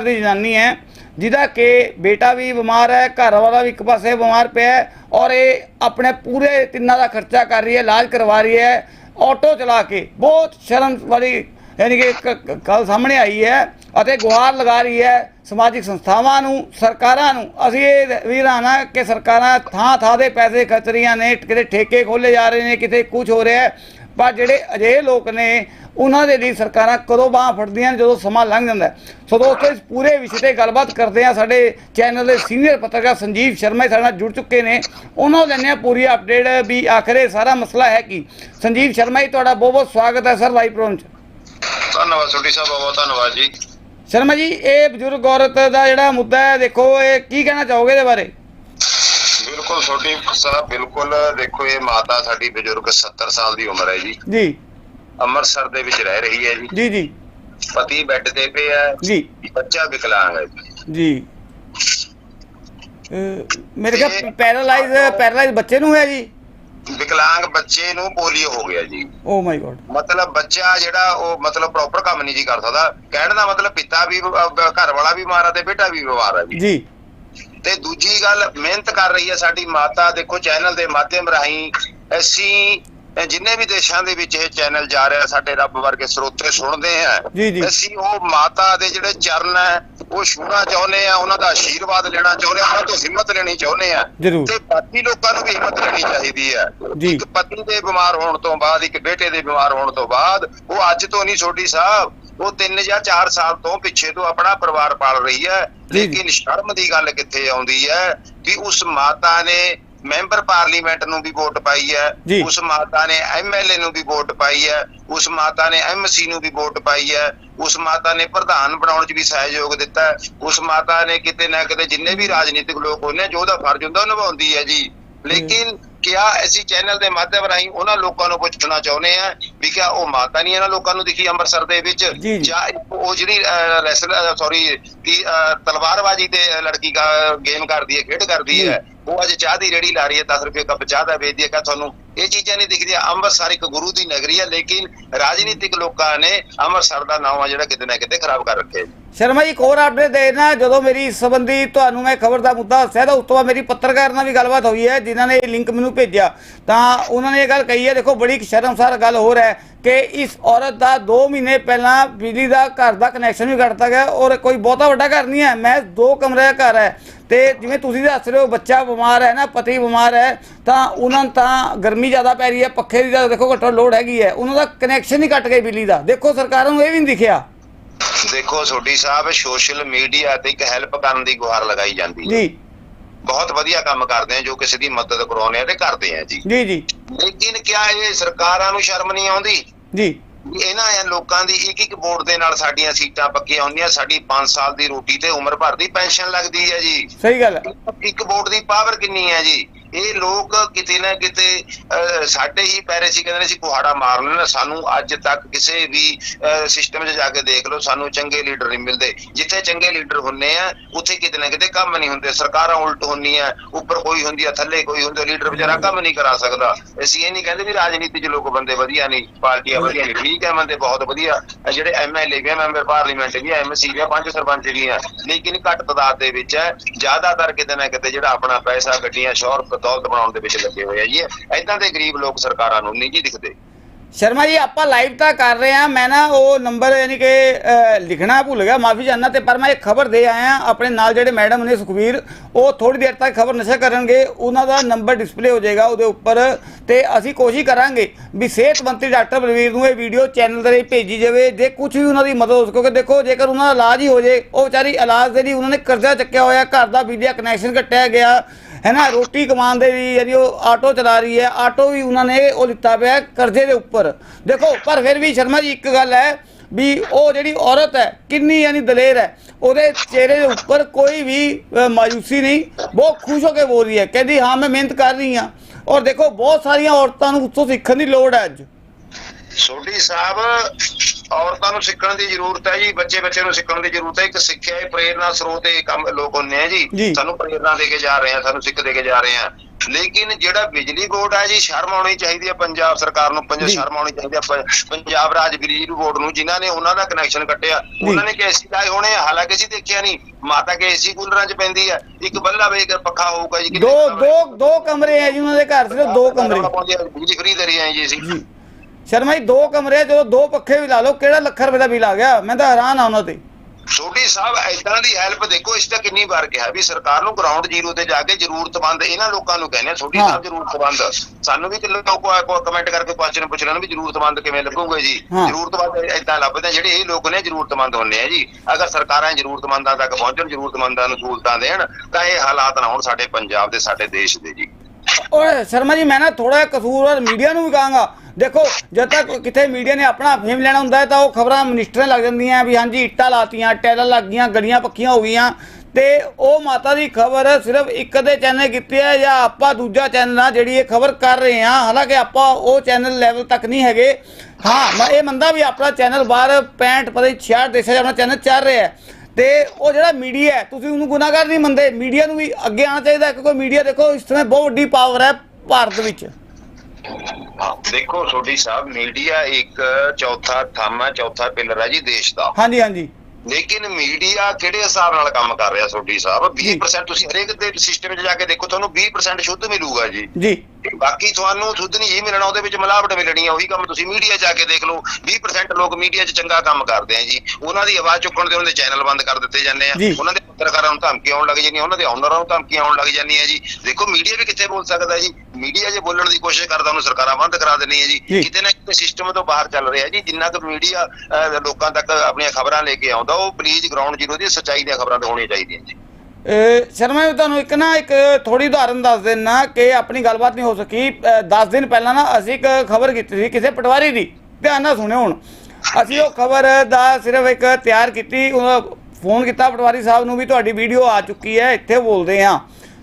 ਦੀ ਜਨਾਨੀ ਹੈ, ਜਿਹਦਾ ਕਿ ਬੇਟਾ ਵੀ ਬਿਮਾਰ ਹੈ, ਘਰ ਵਾਲਾ ਵੀ ਇੱਕ ਪਾਸੇ ਬਿਮਾਰ ਪਿਆ ਹੈ ਔਰ ਇਹ ਆਪਣੇ ਪੂਰੇ ਤਿੰਨਾਂ ਦਾ ਖਰਚਾ ਕਰ ਰਹੀ ਹੈ, ਇਲਾਜ ਕਰਵਾ ਰਹੀ ਹੈ, ਆਟੋ ਚਲਾ ਕੇ ਬਹੁਤ ਸ਼ਰਮ ਵਾਲੀ ਯਾਨੀ ਕਿ ਗੱਲ ਸਾਹਮਣੇ ਆਈ ਹੈ ਅਤੇ ਗੁਹਾਰ ਲਗਾ ਰਹੀ ਹੈ ਸਮਾਜਿਕ ਸੰਸਥਾਵਾਂ ਨੂੰ, ਸਰਕਾਰਾਂ ਨੂੰ। ਅਸੀਂ ਇਹ ਵੀ ਰਾਣਾ ਕਿ ਸਰਕਾਰਾਂ ਥਾਂ ਥਾਂ ਦੇ ਪੈਸੇ ਖਰਚ ਰਹੀਆਂ ਨੇ, ਕਿਤੇ ਠੇਕੇ ਖੋਲੇ ਜਾ ਰਹੇ ਨੇ, ਕਿਤੇ ਕੁਝ ਹੋ ਰਿਹਾ ਹੈ। ਪਰ ਜਿਹੜੇ ਅਜਿਹੇ ਲੋਕ ਨੇ ਉਹਨਾਂ ਦੇ ਲਈ ਸਰਕਾਰਾਂ ਕਦੋਂ ਬਾਹ ਫੜਦੀਆਂ ਜਦੋਂ ਸਮਾਂ ਲੰਘ ਜਾਂਦਾ। ਸੋ ਦੋਸਤੋ ਇਸ ਪੂਰੇ ਵਿਸ਼ੇ ਤੇ ਗੱਲਬਾਤ ਕਰਦੇ ਆ ਸਾਡੇ ਚੈਨਲ ਦੇ ਸੀਨੀਅਰ ਪੱਤਰਕਾਰ ਸੰਜੀਵ ਸ਼ਰਮਾ ਜੀ ਸਾਡੇ ਨਾਲ ਜੁੜ ਚੁੱਕੇ ਨੇ। ਉਹਨਾਂ ਨੂੰ ਲੈਣੇ ਆ ਪੂਰੀ ਅਪਡੇਟ ਵੀ ਆਖਰ ਸਾਰਾ ਮਸਲਾ ਹੈ ਕੀ? ਸੰਜੀਵ ਸ਼ਰਮਾ ਜੀ ਤੁਹਾਡਾ ਬਹੁਤ ਬਹੁਤ ਸਵਾਗਤ ਹੈ ਸਰ ਲਾਈਵ ਪ੍ਰੋਗਰਾਮ 'ਚ। ਧੰਨਵਾਦ ਛੋਟੀ ਸਾਹਿਬ ਬਹੁਤ ਧੰਨਵਾਦ ਜੀ। ਸ਼ਰਮਾ ਜੀ ਇਹ ਬਜ਼ੁਰਗ ਔਰਤ ਦਾ ਜਿਹੜਾ ਮੁੱਦਾ ਹੈ ਦੇਖੋ ਇਹ ਕੀ ਕਹਿਣਾ ਚਾਹੋਗੇ ਇਹਦੇ ਬਾਰੇ? ਬਿਲਕੁਲ ਛੋਟੀ ਸਾਹਿਬ ਬਿਲਕੁਲ ਦੇਖੋ ਇਹ ਮਾਤਾ ਸਾਡੀ ਬਜ਼ੁਰਗ 70 ਸਾਲ ਦੀ ਉਮਰ ਹੈ ਜੀ। ਜੀ। ਅੰਮ੍ਰਿਤਸਰ ਦੇ ਵਿੱਚ ਰਹਿ ਰਹੀ ਹੈ ਜੀ। ਜੀ ਜੀ। ਪਤੀ ਬੈੱਡ ਤੇ ਪਿਆ ਹੈ। ਜੀ। ਬੱਚਾ ਵਿਕਲਾਂਗ ਹੈ ਜੀ। ਮੇਰੇ ਖਿਆਲ ਪੈਰਾਲਾਈਜ਼ ਪੈਰਾਲਾਈਜ਼ ਬੱਚੇ ਨੂੰ ਹੈ ਜੀ? ਵਿਕਲਾਂਗ ਬੱਚੇ ਨੂੰ ਪੋਲੀਓ ਹੋ ਗਿਆ ਜੀ। ਓ ਮਾਈ ਗੋਡ ਮਤਲਬ ਬੱਚਾ ਜਿਹੜਾ ਉਹ ਮਤਲਬ ਪ੍ਰੋਪਰ ਕੰਮ ਨਹੀਂ ਜੀ ਕਰ ਸਕਦਾ। ਕਹਿਣ ਦਾ ਮਤਲਬ ਪਿਤਾ ਵੀ ਘਰ ਵਾਲਾ ਵੀ ਬਿਮਾਰ ਹੈ ਤੇ ਬੇਟਾ ਵੀ ਬਿਮਾਰ ਹੈ ਜੀ। ਜੀ। ਤੇ ਦੂਜੀ ਗੱਲ ਮਿਹਨਤ ਕਰ ਰਹੀ ਹੈ ਸਾਡੀ ਮਾਤਾ ਦੇਖੋ ਚੈਨਲ ਦੇ ਮਾਧਿਅਮ ਰਾਹੀਂ ਅਸੀਂ ਜਿੰਨੇ ਵੀ ਦੇਸ਼ਾਂ ਦੇ ਵਿੱਚ ਇਹ ਚੈਨਲ ਜਾ ਰਿਹਾ ਸਾਡੇ ਰੱਬ ਵਰਗੇ ਸਰੋਤੇ ਸੁਣਦੇ ਆ। ਅਸੀਂ ਉਹ ਮਾਤਾ ਦੇ ਜਿਹੜੇ ਚਰਨ ਹੈ ਉਹ ਛੂਹਣਾ ਚਾਹੁੰਦੇ ਆ ਉਹਨਾਂ ਦਾ ਆਸ਼ੀਰਵਾਦ ਲੈਣਾ ਚਾਹੁੰਦੇ ਆ ਉਹਨਾਂ ਤੋਂ ਹਿੰਮਤ ਲੈਣੀ ਚਾਹੁੰਦੇ ਆ। ਤੇ ਬਾਕੀ ਲੋਕਾਂ ਨੂੰ ਵੀ ਹਿੰਮਤ ਲੈਣੀ ਚਾਹੀਦੀ ਹੈ। ਇੱਕ ਪਤਨੀ ਦੇ ਬਿਮਾਰ ਹੋਣ ਤੋਂ ਬਾਅਦ ਇੱਕ ਬੇਟੇ ਦੇ ਬਿਮਾਰ ਹੋਣ ਤੋਂ ਬਾਅਦ ਉਹ ਅੱਜ ਤੋਂ ਨਹੀਂ ਛੋਟੀ ਸਾਹਿਬ ਉਹ 3 ਜਾਂ 4 ਸਾਲ ਤੋਂ ਪਿੱਛੇ ਤੋਂ ਆਪਣਾ ਪਰਿਵਾਰ ਪਾਲ ਰਹੀ ਹੈ। ਲੇਕਿਨ ਸ਼ਰਮ ਦੀ ਗੱਲ ਕਿੱਥੇ ਆਉਂਦੀ ਹੈ ਕਿ ਉਸ ਮਾਤਾ ਨੇ ਮੈਂਬਰ ਪਾਰਲੀਮੈਂਟ ਨੂੰ ਵੀ ਵੋਟ ਪਾਈ। ਹੈ ਉਸ ਮਾਤਾ ਨੇ ਐਮਐਲਏ ਨੂੰ ਵੀ ਵੋਟ ਪਾਈ ਹੈ ਉਸ ਮਾਤਾ ਨੇ ਐਮਸੀ ਨੂੰ ਵੀ ਵੋਟ ਪਾਈ ਹੈ ਉਸ ਮਾਤਾ ਨੇ ਪ੍ਰਧਾਨ ਬਣਾਉਣ 'ਚ ਵੀ ਸਹਿਯੋਗ ਦਿੱਤਾ। ਉਸ ਮਾਤਾ ਨੇ ਕਿਤੇ ਨਾ ਕਿਤੇ ਜਿੰਨੇ ਵੀ ਰਾਜਨੀਤਿਕ ਲੋਕ ਹੁੰਦੇ ਜੋ ਉਹਦਾ ਫਰਜ਼ ਹੁੰਦਾ ਉਹ ਨਿਭਾਉਂਦੀ ਹੈ ਜੀ ਲੇਕਿਨ ਕਿਆ ਅਸੀਂ ਚੈਨਲ ਦੇ ਮਾਧਿਅਮ ਰਾਹੀਂ ਉਹਨਾਂ ਲੋਕਾਂ ਨੂੰ ਪੁੱਛਣਾ ਚਾਹੁੰਦੇ ਆ ਵੀ ਕਿਆ ਉਹ ਮਾਤਾ ਨਹੀਂ ਇਹਨਾਂ ਲੋਕਾਂ ਨੂੰ ਦਿਖੀ ਅੰਮ੍ਰਿਤਸਰ ਦੇ ਵਿੱਚ ਜੀ, ਉਹ ਜਿਹੜੀ ਰੈਸਲ ਸੌਰੀ ਤਲਵਾਰਬਾਜ਼ੀ ਤੇ ਲੜਕੀ ਦਾ ਗੇਮ ਕਰਦੀ ਹੈ ਖੇਡ ਕਰਦੀ। ਹੈ ਉਹ ਅੱਜ ਚਾਹ ਦੀ ਰੇੜੀ ਲਾ ਰਹੀ ਹੈ 10 ਰੁਪਏ ਕੱਪ ਚਾਹ ਦਾ ਵੇਚਦੀ ਹੈ ਕਾ ਤੁਹਾਨੂੰ ਇਹ ਚੀਜ਼ਾਂ ਨਹੀਂ ਦਿਖਦੀਆਂ। ਅੰਮ੍ਰਿਤਸਰ ਇੱਕ ਗੁਰੂ ਦੀ ਨਗਰੀ ਹੈ ਲੇਕਿਨ ਰਾਜਨੀਤਿਕ ਲੋਕਾਂ ਨੇ ਅੰਮ੍ਰਿਤਸਰ ਦਾ ਨਾਮ ਆ ਜਿਹੜਾ ਕਿਤੇ ਨਾ ਕਿਤੇ ਖਰਾਬ ਕਰ ਰੱਖਿਆ ਜੀ। ਸ਼ਰਮਾ ਜੀ, ਇੱਕ ਅਪਡੇਟ ਦੇ ਜਦੋਂ ਮੇਰੀ ਇਸ ਸੰਬੰਧੀ ਤੁਹਾਨੂੰ ਮੈਂ ਖਬਰ ਦਾ ਮੁੱਦਾ ਦੱਸਿਆ, ਤਾਂ ਉਸ ਤੋਂ ਬਾਅਦ ਮੇਰੀ ਪੱਤਰਕਾਰ ਨਾਲ ਵੀ ਗੱਲਬਾਤ ਹੋਈ ਹੈ, ਜਿਨ੍ਹਾਂ ਨੇ ਇਹ ਲਿੰਕ ਮੈਨੂੰ ਭੇਜਿਆ। ਤਾਂ ਉਹਨਾਂ ਨੇ ਇਹ ਗੱਲ ਕਹੀ ਹੈ, ਦੇਖੋ, ਬੜੀ ਸ਼ਰਮਸਾਰ ਗੱਲ ਹੋਰ ਹੈ ਕਿ ਇਸ ਔਰਤ ਦਾ 2 ਮਹੀਨੇ ਪਹਿਲਾਂ ਬਿਜਲੀ ਦਾ ਘਰ ਦਾ ਕਨੈਕਸ਼ਨ ਵੀ ਕੱਟਤਾ ਗਿਆ, ਔਰ ਕੋਈ ਬਹੁਤਾ ਵੱਡਾ ਘਰ ਨਹੀਂ ਹੈ, ਮੈਂ ਦੋ ਕਮਰੇ ਦਾ ਘਰ ਹੈ। ਤੇ ਜਿਵੇਂ ਤੁਸੀਂ ਦੱਸ ਰਹੇ ਹੋ, ਬੱਚਾ ਬਿਮਾਰ ਹੈ ਨਾ, ਪਤੀ ਬਿਮਾਰ ਹੈ, ਤਾਂ ਉਹਨਾਂ ਨੂੰ ਤਾਂ ਗਰਮੀ ਜ਼ਿਆਦਾ ਪੈ ਰਹੀ ਹੈ ਪੱਖੇ ਦੀ ਤਾਂ ਦੇਖੋ ਘੱਟੋ ਲੋਡ ਹੈਗੀ ਹੈ। ਉਹਨਾਂ ਦਾ ਕਨੈਕਸ਼ਨ ਹੀ ਕੱਟ ਗਈ ਬਿਜਲੀ ਦਾ। ਦੇਖੋ ਸਰਕਾਰਾਂ ਨੂੰ ਇਹ ਵੀ ਨਹੀਂ ਦਿਖਿਆ। ਦੇਖੋ ਸੋਢੀ ਸਾਹਿਬ ਸੋਸ਼ਲ ਮੀਡੀਆ ਤੇ ਇੱਕ ਹੈਲਪ ਕਰਨ ਦੀ ਗੁਹਾਰ ਲਗਾਈ ਜਾਂਦੀ ਹੈ। ਜੀ। ਬਹੁਤ ਵਧੀਆ ਕੰਮ ਕਰਦੇ ਆ ਜੋ ਕਿਸੇ ਦੀ ਮਦਦ ਕਰਾਉਂਦੇ ਆ ਤੇ ਕਰਦੇ ਆ ਜੀ। ਜੀ ਜੀ। ਲੇਕਿਨ ਕਿਆ ਇਹ ਸਰਕਾਰਾਂ ਨੂੰ ਸ਼ਰਮ ਨਹੀਂ ਆਉਂਦੀ? ਜੀ। ਇਹਨਾਂ ਇਹ ਲੋਕਾਂ ਦੀ ਇੱਕ ਇੱਕ ਵੋਟ ਦੇ ਨਾਲ ਸਾਡੀਆਂ ਸੀਟਾਂ ਪੱਕੀਆਂ ਹੁੰਦੀਆਂ ਸਾਡੀ 5 ਸਾਲ ਦੀ ਰੋਟੀ ਤੇ ਉਮਰ ਭਰ ਦੀ ਪੈਨਸ਼ਨ ਲੱਗਦੀ ਹੈ ਜੀ। ਸਹੀ ਗੱਲ ਇੱਕ ਵੋਟ ਦੀ ਪਾਵਰ ਕਿੰਨੀ ਹੈ ਜੀ? ਇਹ ਲੋਕ ਕਿਤੇ ਨਾ ਕਿਤੇ ਸਾਡੇ ਹੀ ਪੈਰੇ ਸੀ ਕਹਿੰਦੇ ਨੇ ਅਸੀਂ ਕੁਹਾੜਾ ਮਾਰ ਲੈਣਾ ਸਾਨੂੰ ਅੱਜ ਤੱਕ ਕਿਸੇ ਵੀ ਸਿਸਟਮ 'ਚ ਜਾ ਕੇ ਦੇਖ ਲਓ ਸਾਨੂੰ ਚੰਗੇ ਲੀਡਰ ਨਹੀਂ ਮਿਲਦੇ। ਜਿੱਥੇ ਚੰਗੇ ਲੀਡਰ ਹੁੰਨੇ ਆ ਉੱਥੇ ਕਿਤੇ ਨਾ ਕਿਤੇ ਕੰਮ ਨਹੀਂ ਹੁੰਦੇ। ਸਰਕਾਰਾਂ ਉਲਟ ਹੁੰਦੀਆਂ ਉੱਪਰ ਕੋਈ ਹੁੰਦੀ ਆ ਥੱਲੇ ਕੋਈ ਹੁੰਦਾ ਲੀਡਰ ਵਿਚਾਰਾ ਕੰਮ ਨਹੀਂ ਕਰਾ ਸਕਦਾ। ਅਸੀਂ ਇਹ ਨਹੀਂ ਕਹਿੰਦੇ ਵੀ ਰਾਜਨੀਤੀ 'ਚ ਲੋਕ ਬੰਦੇ ਵਧੀਆ ਨਹੀਂ ਪਾਰਟੀਆਂ ਵਧੀਆ ਨਹੀਂ। ਠੀਕ ਹੈ ਬੰਦੇ ਬਹੁਤ ਵਧੀਆ। ਜਿਹੜੇ ਐਮਐਲਏ ਵੀ ਮੈਂਬਰ ਪਾਰਲੀਮੈਂਟ ਵੀ ਐਮਸੀ ਵੀ ਪੰਜ ਸਰਪੰਚ ਵੀ ਆ। ਲੇਕਿਨ ਘੱਟ ਤਾਦਾਦ ਦੇ ਵਿੱਚ ਹੈ ਜ਼ਿਆਦਾਤਰ ਕਿਤੇ ਨਾ ਕਿਤੇ ਜਿਹੜਾ ਆਪਣਾ ਪੈਸਾ ਗੱਡੀਆਂ ਸ਼ੌਹਰਤ ਦੌਲਤ ਬਣਾਉਣ ਦੇ ਵਿੱਚ ਲੱਗੇ ਹੋਏ ਆ ਜੀ। ਐਦਾਂ ਦੇ ਗਰੀਬ ਲੋਕ ਸਰਕਾਰਾਂ ਨੂੰ ਨਹੀਂ ਜੀ ਦਿਖਦੇ। ਸ਼ਰਮਾ ਜੀ, ਆਪਾਂ ਲਾਈਵ ਤਾਂ ਕਰ ਰਹੇ ਆ ਮੈਂ ਨਾ ਉਹ ਨੰਬਰ ਯਾਨੀ ਕਿ ਲਿਖਣਾ ਭੁੱਲ ਗਿਆ, ਮਾਫੀ ਚਾਹੁੰਦਾ ਤੇ ਪਰ ਮੈਂ ਇੱਕ ਖਬਰ ਦੇ ਆਇਆ। ਆਪਣੇ ਨਾਲ ਜਿਹੜੇ ਮੈਡਮ ਨੇ ਸੁਖਵੀਰ ਉਹ ਥੋੜੀ ਦੇਰ ਤੱਕ ਖਬਰ ਨਸ਼ਰ ਕਰਨਗੇ। ਉਹਨਾਂ ਦਾ ਨੰਬਰ ਡਿਸਪਲੇ ਹੋ ਜਾਏਗਾ ਉਹਦੇ ਉੱਪਰ ਤੇ ਅਸੀਂ ਕੋਸ਼ਿਸ਼ ਕਰਾਂਗੇ ਵੀ ਸਿਹਤ ਮੰਤਰੀ ਡਾਕਟਰ ਬਲਵੀਰ ਨੂੰ ਇਹ ਵੀਡੀਓ ਚੈਨਲ ਦੇ ਭੇਜੀ ਜਾਵੇ। ਜੇ ਕੁਝ ਵੀ ਉਹਨਾਂ ਦੀ ਮਦਦ ਹੋ ਸਕੇ ਦੇਖੋ, ਜੇਕਰ ਉਹਨਾਂ ਦਾ ਇਲਾਜ ਹੀ ਹੋ ਜੇ ਉਹ ਵਿਚਾਰੀ ਇਲਾਜ ਦੇ ਲਈ ਉਹਨਾਂ ਨੇ ਕਰਜ਼ਾ ਚੱਕਿਆ ਹੋਇਆ, ਘਰ ਦਾ ਬਿਜਲੀ ਕਨੈਕਸ਼ਨ ਕੱਟਿਆ ਗਿਆ। ਹੈ ਨਾ ਰੋਟੀ ਕਮਾਉਣ ਦੇ ਲਈ ਯਾਨੀ ਉਹ ਆਟੋ ਚਲਾ ਰਹੀ ਹੈ ਆਟੋ ਵੀ ਉਹਨਾਂ ਨੇ ਉਹ ਲਿੱਤਾ ਪਿਆ ਕਰਜ਼ੇ ਦੇ ਉੱਪਰ। ਦੇਖੋ ਪਰ ਫਿਰ ਵੀ ਸ਼ਰਮਾ ਜੀ ਇੱਕ ਗੱਲ ਹੈ ਵੀ ਉਹ ਜਿਹੜੀ ਔਰਤ ਹੈ ਕਿੰਨੀ ਯਾਨੀ ਦਲੇਰ ਹੈ ਉਹਦੇ ਚਿਹਰੇ ਦੇ ਉੱਪਰ ਕੋਈ ਵੀ ਅ, ਮਾਯੂਸੀ ਨਹੀਂ ਬਹੁਤ ਖੁਸ਼ ਹੋ ਕੇ ਬੋਲ ਰਹੀ ਹੈ ਕਹਿੰਦੀ ਹਾਂ ਮੈਂ ਮਿਹਨਤ ਕਰ ਰਹੀ ਹਾਂ। ਔਰ ਦੇਖੋ ਬਹੁਤ ਸਾਰੀਆਂ ਔਰਤਾਂ ਨੂੰ ਉੱਥੋਂ ਸਿੱਖਣ ਦੀ ਲੋੜ ਹੈ ਅੱਜ। ਸੋਢੀ ਸਾਹਿਬ ਔਰਤਾਂ ਨੂੰ ਸਿੱਖਣ ਦੀ ਜ਼ਰੂਰਤ ਹੈ ਜੀ ਬੱਚੇ ਬੱਚੇ ਨੂੰ ਸਿੱਖਣ ਦੀ ਜ਼ਰੂਰਤ ਹੈ। ਇੱਕ ਸਿੱਖਿਆ ਇਹ ਪ੍ਰੇਰਨਾ ਸਰੋਤ ਇਹ ਕੰਮ ਲੋਕ ਹੁੰਨੇ ਆ ਜੀ। ਸਾਨੂੰ ਪ੍ਰੇਰਨਾ ਦੇ ਕੇ ਜਾ ਰਹੇ ਆ ਸਾਨੂੰ ਸਿੱਖ ਦੇ ਕੇ ਜਾ ਰਹੇ ਆ ਲੇਕਿਨ ਜਿਹੜਾ ਬਿਜਲੀ ਬੋਰਡ ਹੈ ਜੀ ਸ਼ਰਮ ਆਉਣੀ ਚਾਹੀਦੀ ਹੈ ਪੰਜਾਬ ਸਰਕਾਰ ਨੂੰ ਪੰਜਾਬ। ਸ਼ਰਮ ਆਉਣੀ ਚਾਹੀਦੀ ਹੈ ਪੰਜਾਬ ਰਾਜ ਬਿਜਲੀ ਬੋਰਡ ਨੂੰ ਜਿਨ੍ਹਾਂ ਨੇ ਉਹਨਾਂ ਦਾ ਕਨੈਕਸ਼ਨ ਕੱਟਿਆ। ਉਹਨਾਂ ਨੇ ਕੇਸੀ ਲਾਏ ਹੋਣੇ ਆ, ਹਾਲਾਂਕਿ ਅਸੀਂ ਦੇਖਿਆ ਨਹੀਂ। ਮਾਤਾ ਕੇ ਏਸੀ ਕੂਲਰਾਂ 'ਚ ਪੈਂਦੀ ਹੈ। ਇੱਕ ਬੱਲਾ ਵੇ ਇੱਕ ਪੱਖਾ ਹੋਊਗਾ ਜੀ ਦੋ? ਦੋ ਦੋ ਕਮਰੇ ਹੈ ਜੀ ਉਹਨਾਂ ਦੇ ਘਰ ਸਿਰਫ ਦੋ ਕਮਰੇ। ਆ, ਬਿਜਲੀ ਫਰੀ ਦੇ ਰਹੀ ਹੈ ਜੀ ਅਸੀਂ। ਸ਼ਰਮਾ ਜੀ ਦੋ ਕਮਰੇ ਜਦੋਂ ਦੋ ਪੱਖੇ ਵੀ ਲਾ ਲਓ ਕਿਹੜਾ ਲੱਖ ਰੁਪਏ ਦਾ ਬਿੱਲ ਆ ਗਿਆ? ਮੈਂ ਤਾਂ ਹੈਰਾਨ ਆ ਉਹਨਾਂ ਤੇ। ਛੋਟੀ ਸਾਹਿਬ ਐਦਾਂ ਦੀ ਹੈਲਪ ਦੇਖੋ ਇਸ ਤਾਂ ਕਿੰਨੀ ਵਾਰ ਕਿਹਾ ਵੀ ਸਰਕਾਰ ਨੂੰ ਗਰਾਊਂਡ ਜ਼ੀਰੋ ਤੇ ਜਾ ਕੇ ਜ਼ਰੂਰਤਮੰਦ ਇਹਨਾਂ ਲੋਕਾਂ ਨੂੰ ਕਹਿੰਦੇ ਹਾਂ। ਸਾਹਿਬ ਜ਼ਰੂਰਤਮੰਦ ਸਾਨੂੰ ਵੀ ਕਿ ਲੋਕ ਕਮੈਂਟ ਕਰਕੇ ਕੁਐਸਚਨ ਪੁੱਛ ਲੈਣ ਵੀ ਜ਼ਰੂਰਤਮੰਦ ਕਿਵੇਂ ਲੱਗੂਗੇ ਜੀ। ਜ਼ਰੂਰਤਮੰਦ ਐਦਾਂ ਲੱਭਦੇ ਜਿਹੜੇ ਇਹ ਲੋਕ ਨੇ ਜ਼ਰੂਰਤਮੰਦ ਹੁੰਦੇ ਆ ਜੀ। ਅਗਰ ਸਰਕਾਰਾਂ ਜ਼ਰੂਰਤਮੰਦਾਂ ਤੱਕ ਪਹੁੰਚਣ ਜ਼ਰੂਰਤਮੰਦਾਂ ਨੂੰ ਸਹੂਲਤਾਂ ਦੇਣ ਤਾਂ ਇਹ ਹਾਲਾਤ ਨਾ ਹੋਣ ਸਾਡੇ ਪੰਜਾਬ ਦੇ ਸਾਡੇ ਦੇਸ਼ ਦੇ ਜੀ। ਔਰ ਸ਼ਰਮਾ ਜੀ ਮੈਂ ਨਾ ਥੋੜਾ ਕਸੂਰ ਮੀਡੀਆ ਨੂੰ ਵੀ ਕਹਾਂਗਾ। ਦੇਖੋ, ਜਦ ਤੱਕ ਕਿਤੇ ਮੀਡੀਆ ਨੇ ਆਪਣਾ ਫੇਮ ਲੈਣਾ ਹੁੰਦਾ ਹੈ, ਤਾਂ ਉਹ ਖਬਰਾਂ ਮਿਨਿਸਟਰਾਂ ਲੱਗ ਜਾਂਦੀਆਂ ਵੀ ਹਾਂਜੀ, ਇੱਟਾਂ ਲਾਤੀਆਂ ਟੈਲਾਂ ਲੱਗ ਗਈਆਂ, ਗਲੀਆਂ ਪੱਕੀਆਂ ਹੋ ਗਈਆਂ। ਤੇ ਉਹ ਮਾਤਾ ਦੀ ਖਬਰ ਸਿਰਫ ਇੱਕ ਦੇ ਚੈਨਲ ਕੀਤੀ ਹੈ ਜਾਂ ਆਪਾਂ ਦੂਜਾ ਚੈਨਲ ਆ ਜਿਹੜੀ ਇਹ ਖਬਰ ਕਰ ਰਹੇ ਹਾਂ। ਹਾਲਾਂਕਿ ਆਪਾਂ ਉਹ ਚੈਨਲ ਲੈਵਲ ਤੱਕ ਨਹੀਂ ਹੈਗੇ। ਹਾਂ, ਮੈਂ, ਇਹ ਮੰਨਦਾ ਵੀ ਆਪਣਾ ਚੈਨਲ ਬਾਹਰ 65 ਪਤਾ ਨਹੀਂ 66 ਦੇਸ਼ਾਂ 'ਚ ਆਪਣਾ ਚੈਨਲ ਚੱਲ ਰਿਹਾ ਹੈ। ਤੇ ਉਹ ਜਿਹੜਾ ਮੀਡੀਆ ਹੈ, ਤੁਸੀਂ ਉਹਨੂੰ ਗੁਨਾਹਗਾਰ ਨਹੀਂ ਮੰਨਦੇ। ਮੀਡੀਆ ਨੂੰ ਵੀ ਅੱਗੇ ਆਉਣਾ ਚਾਹੀਦਾ ਕਿਉਂਕਿ ਮੀਡੀਆ ਦੇਖੋ, ਇਸ ਸਮੇਂ ਬਹੁਤ ਵੱਡੀ ਪਾਵਰ ਹੈ ਭਾਰਤ ਵਿੱਚ। ਦੇਖੋ ਛੋਟੀ ਸਾਹਿਬ ਮੀਡੀਆ ਇੱਕ ਚੌਥਾ ਥੰਮ ਹੈ ਚੌਥਾ ਪਿਲਰ ਹੈ ਜੀ ਦੇਸ਼ ਦਾ। ਹਾਂਜੀ ਹਾਂਜੀ। ਲੇਕਿਨ ਮੀਡੀਆ ਕਿਹੜੇ ਹਿਸਾਬ ਨਾਲ ਕੰਮ ਕਰ ਰਿਹਾ ਸੋਢੀ ਸਾਹਿਬ ਜੀ। 20% ਤੁਸੀਂ ਹਰੇਕ ਦੇ ਸਿਸਟਮ 'ਚ ਜਾ ਕੇ ਦੇਖੋ ਤੁਹਾਨੂੰ 20% ਸ਼ੁੱਧ ਮਿਲੂਗਾ ਜੀ। ਜੀ। ਬਾਕੀ ਤੁਹਾਨੂੰ ਸ਼ੁੱਧ ਨਹੀਂ ਇਹ ਮਿਲਣਾ ਉਹਦੇ ਵਿੱਚ ਮਿਲਾਵਟ ਮਿਲਣੀ ਹੈ ਉਹੀ ਕੰਮ ਤੁਸੀਂ ਮੀਡੀਆ ਜਾ ਕੇ ਦੇਖ ਲਓ। 20% ਲੋਕ ਮੀਡੀਆ 'ਚ ਚੰਗਾ ਕੰਮ ਕਰਦੇ ਆ ਜੀ। ਉਹਨਾਂ ਦੀ ਆਵਾਜ਼ ਚੁੱਕਣ ਦੇ ਉਹਨਾਂ ਦੇ ਚੈਨਲ ਬੰਦ ਕਰ ਦਿੱਤੇ ਜਾਂਦੇ ਆ। ਉਹਨਾਂ ਦੇ ਪੱਤਰਕਾਰਾਂ ਨੂੰ ਧਮਕੀ ਆਉਣ ਲੱਗ ਜਾਂਦੀਆਂ ਉਹਨਾਂ ਦੇ ਓਨਰਾਂ ਨੂੰ ਧਮਕੀਆਂ ਆਉਣ ਲੱਗ ਜਾਂਦੀਆਂ ਜੀ। ਦੇਖੋ ਮੀਡੀਆ ਵੀ ਕਿੱਥੇ ਬੋਲ ਸਕਦਾ ਜੀ? ਮੀਡੀਆ ਜੇ ਬੋਲਣ ਦੀ ਕੋਸ਼ਿਸ਼ ਕਰਦਾ ਉਹਨੂੰ ਸਰਕਾਰਾਂ ਬੰਦ ਕਰਾ ਦਿੰਦੀਆਂ ਜੀ। ਜੀ। ਕਿਤੇ ਨਾ ਕਿਤੇ ਸਿਸਟਮ ਤੋਂ ਬਾਹਰ ਚੱਲ ਰਿਹਾ ਜੀ। ਜਿੰਨਾ ਕੁ ਮੀਡੀਆ ਲੋਕਾਂ ਤੱਕ ਆਪਣੀਆਂ ਖਬਰਾਂ ਲੈ ਕੇ ਆਉਂਦਾ ਉਹ ਪਲੀਜ਼ ਗਰਾਊਂਡ ਜ਼ੀਰੋ ਦੀ ਸੱਚਾਈ ਦੀਆਂ ਖਬਰਾਂ ਤਾਂ ਹੋਣੀਆਂ ਚਾਹੀਦੀਆਂ ਜੀ। ਸ਼ਰਮਾ ਜੀ ਤੁਹਾਨੂੰ ਇੱਕ ਨਾ ਇੱਕ ਥੋੜੀ ਉਦਾਹਰਨ ਦੱਸ ਦੇਣਾ ਕਿ ਆਪਣੀ ਗੱਲਬਾਤ ਨਹੀਂ ਹੋ ਸਕੀ। 10 ਦਿਨ ਪਹਿਲਾਂ ਨਾ ਅਸੀਂ ਇੱਕ ਖਬਰ ਕੀਤੀ ਸੀ ਕਿਸੇ ਪਟਵਾਰੀ ਦੀ। ਧਿਆਨ ਨਾਲ ਸੁਣਿਓ ਹੁਣ। ਅਸੀਂ ਉਹ ਖਬਰ ਦਾ ਸਿਰਫ ਇੱਕ ਤਿਆਰ ਕੀਤੀ ਫੋਨ ਕੀਤਾ। ਪਟਵਾਰੀ ਸਾਹਿਬ ਨੂੰ ਵੀ ਤੁਹਾਡੀ ਵੀਡੀਓ ਆ ਚੁੱਕੀ ਹੈ ਇੱਥੇ ਬੋਲਦੇ ਆ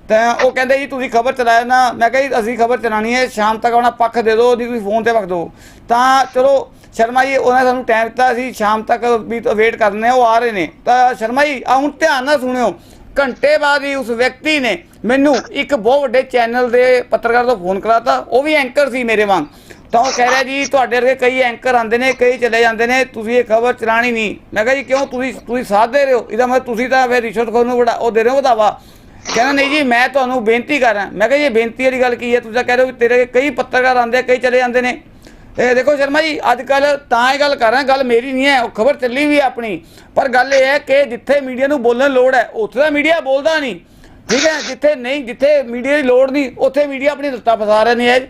ਤਾਂ ਉਹ ਕਹਿੰਦੇ ਜੀ, ਤੁਸੀਂ ਖਬਰ ਚਲਾਇਆ ਨਾ। ਮੈਂ ਕਿਹਾ ਜੀ, ਅਸੀਂ ਖਬਰ ਚਲਾਣੀ ਹੈ। ਸ਼ਾਮ ਤੱਕ ਆਪਣਾ ਪੱਖ ਦੇ ਦਿਓ, ਉਹਦੀ ਤੁਸੀਂ ਫੋਨ ਤੇ ਪੱਖ ਦਿਓ। ਤਾਂ ਚਲੋ, ਸ਼ਰਮਾ ਜੀ, ਉਹਨਾਂ ਨੇ ਸਾਨੂੰ ਟਾਈਮ ਦਿੱਤਾ ਅਸੀਂ ਸ਼ਾਮ ਤੱਕ ਵੀ ਵੇਟ ਕਰਨੇ ਆ ਉਹ ਆ ਰਹੇ ਨੇ। ਤਾਂ ਸ਼ਰਮਾ ਜੀ ਆ ਹੁਣ ਧਿਆਨ ਨਾਲ ਸੁਣਿਓ। ਘੰਟੇ ਬਾਅਦ ਹੀ ਉਸ ਵਿਅਕਤੀ ਨੇ ਮੈਨੂੰ ਇੱਕ ਬਹੁਤ ਵੱਡੇ ਚੈਨਲ ਦੇ ਪੱਤਰਕਾਰ ਤੋਂ ਫੋਨ ਕਰਾਤਾ। ਉਹ ਵੀ ਐਂਕਰ ਸੀ ਮੇਰੇ ਵਾਂਗ। ਤਾਂ ਉਹ ਕਹਿ ਰਿਹਾ ਜੀ, ਤੁਹਾਡੇ ਵਰਗੇ ਕਈ ਐਂਕਰ ਆਉਂਦੇ ਨੇ, ਕਈ ਚਲੇ ਜਾਂਦੇ ਨੇ। ਤੁਸੀਂ ਇਹ ਖਬਰ ਚਲਾਣੀ ਨਹੀਂ। ਮੈਂ ਕਿਹਾ ਜੀ, ਕਿਉਂ? ਤੁਸੀਂ ਤੁਸੀਂ ਸਾਥ ਦੇ ਰਹੇ ਹੋ। ਇਹਦਾ ਮਤਲਬ ਤੁਸੀਂ ਤਾਂ ਫਿਰ ਰਿਸ਼ਵਤਖੋਰ ਨੂੰ ਬੜਾ ਉਹ ਦੇ ਰਹੇ ਹੋ ਵਧਾਵਾ। ਕਹਿੰਦਾ ਨਹੀਂ ਜੀ ਮੈਂ ਤੁਹਾਨੂੰ ਬੇਨਤੀ ਕਰ ਰਿਹਾ। ਮੈਂ ਕਿਹਾ ਜੀ ਇਹ ਬੇਨਤੀ ਵਾਲੀ ਗੱਲ ਕੀ ਹੈ? ਤੁਸੀਂ ਕਹਿ ਰਹੇ ਹੋ ਤੇਰੇ ਕਈ ਪੱਤਰਕਾਰ ਆਉਂਦੇ ਆ, ਕਈ ਚਲੇ ਜਾਂਦੇ ਨੇ। ਇਹ ਦੇਖੋ ਸ਼ਰਮਾ ਜੀ ਅੱਜ ਕੱਲ ਤਾਂ ਇਹ ਗੱਲ ਕਰ ਰਿਹਾ ਗੱਲ ਮੇਰੀ ਨਹੀਂ ਹੈ ਉਹ ਖਬਰ ਚੱਲੀ ਵੀ ਹੈ ਆਪਣੀ। ਪਰ ਗੱਲ ਇਹ ਹੈ ਕਿ ਜਿੱਥੇ ਮੀਡੀਆ ਨੂੰ ਬੋਲਣ ਲੋੜ ਹੈ ਉੱਥੇ ਤਾਂ ਮੀਡੀਆ ਬੋਲਦਾ ਨਹੀਂ। ਠੀਕ ਹੈ ਜਿੱਥੇ ਨਹੀਂ ਜਿੱਥੇ ਮੀਡੀਆ ਦੀ ਲੋੜ ਨਹੀਂ ਉੱਥੇ ਮੀਡੀਆ ਆਪਣੀ ਲੱਤਾਂ ਫਸਾ ਰਹੇ ਨੇ ਅੱਜ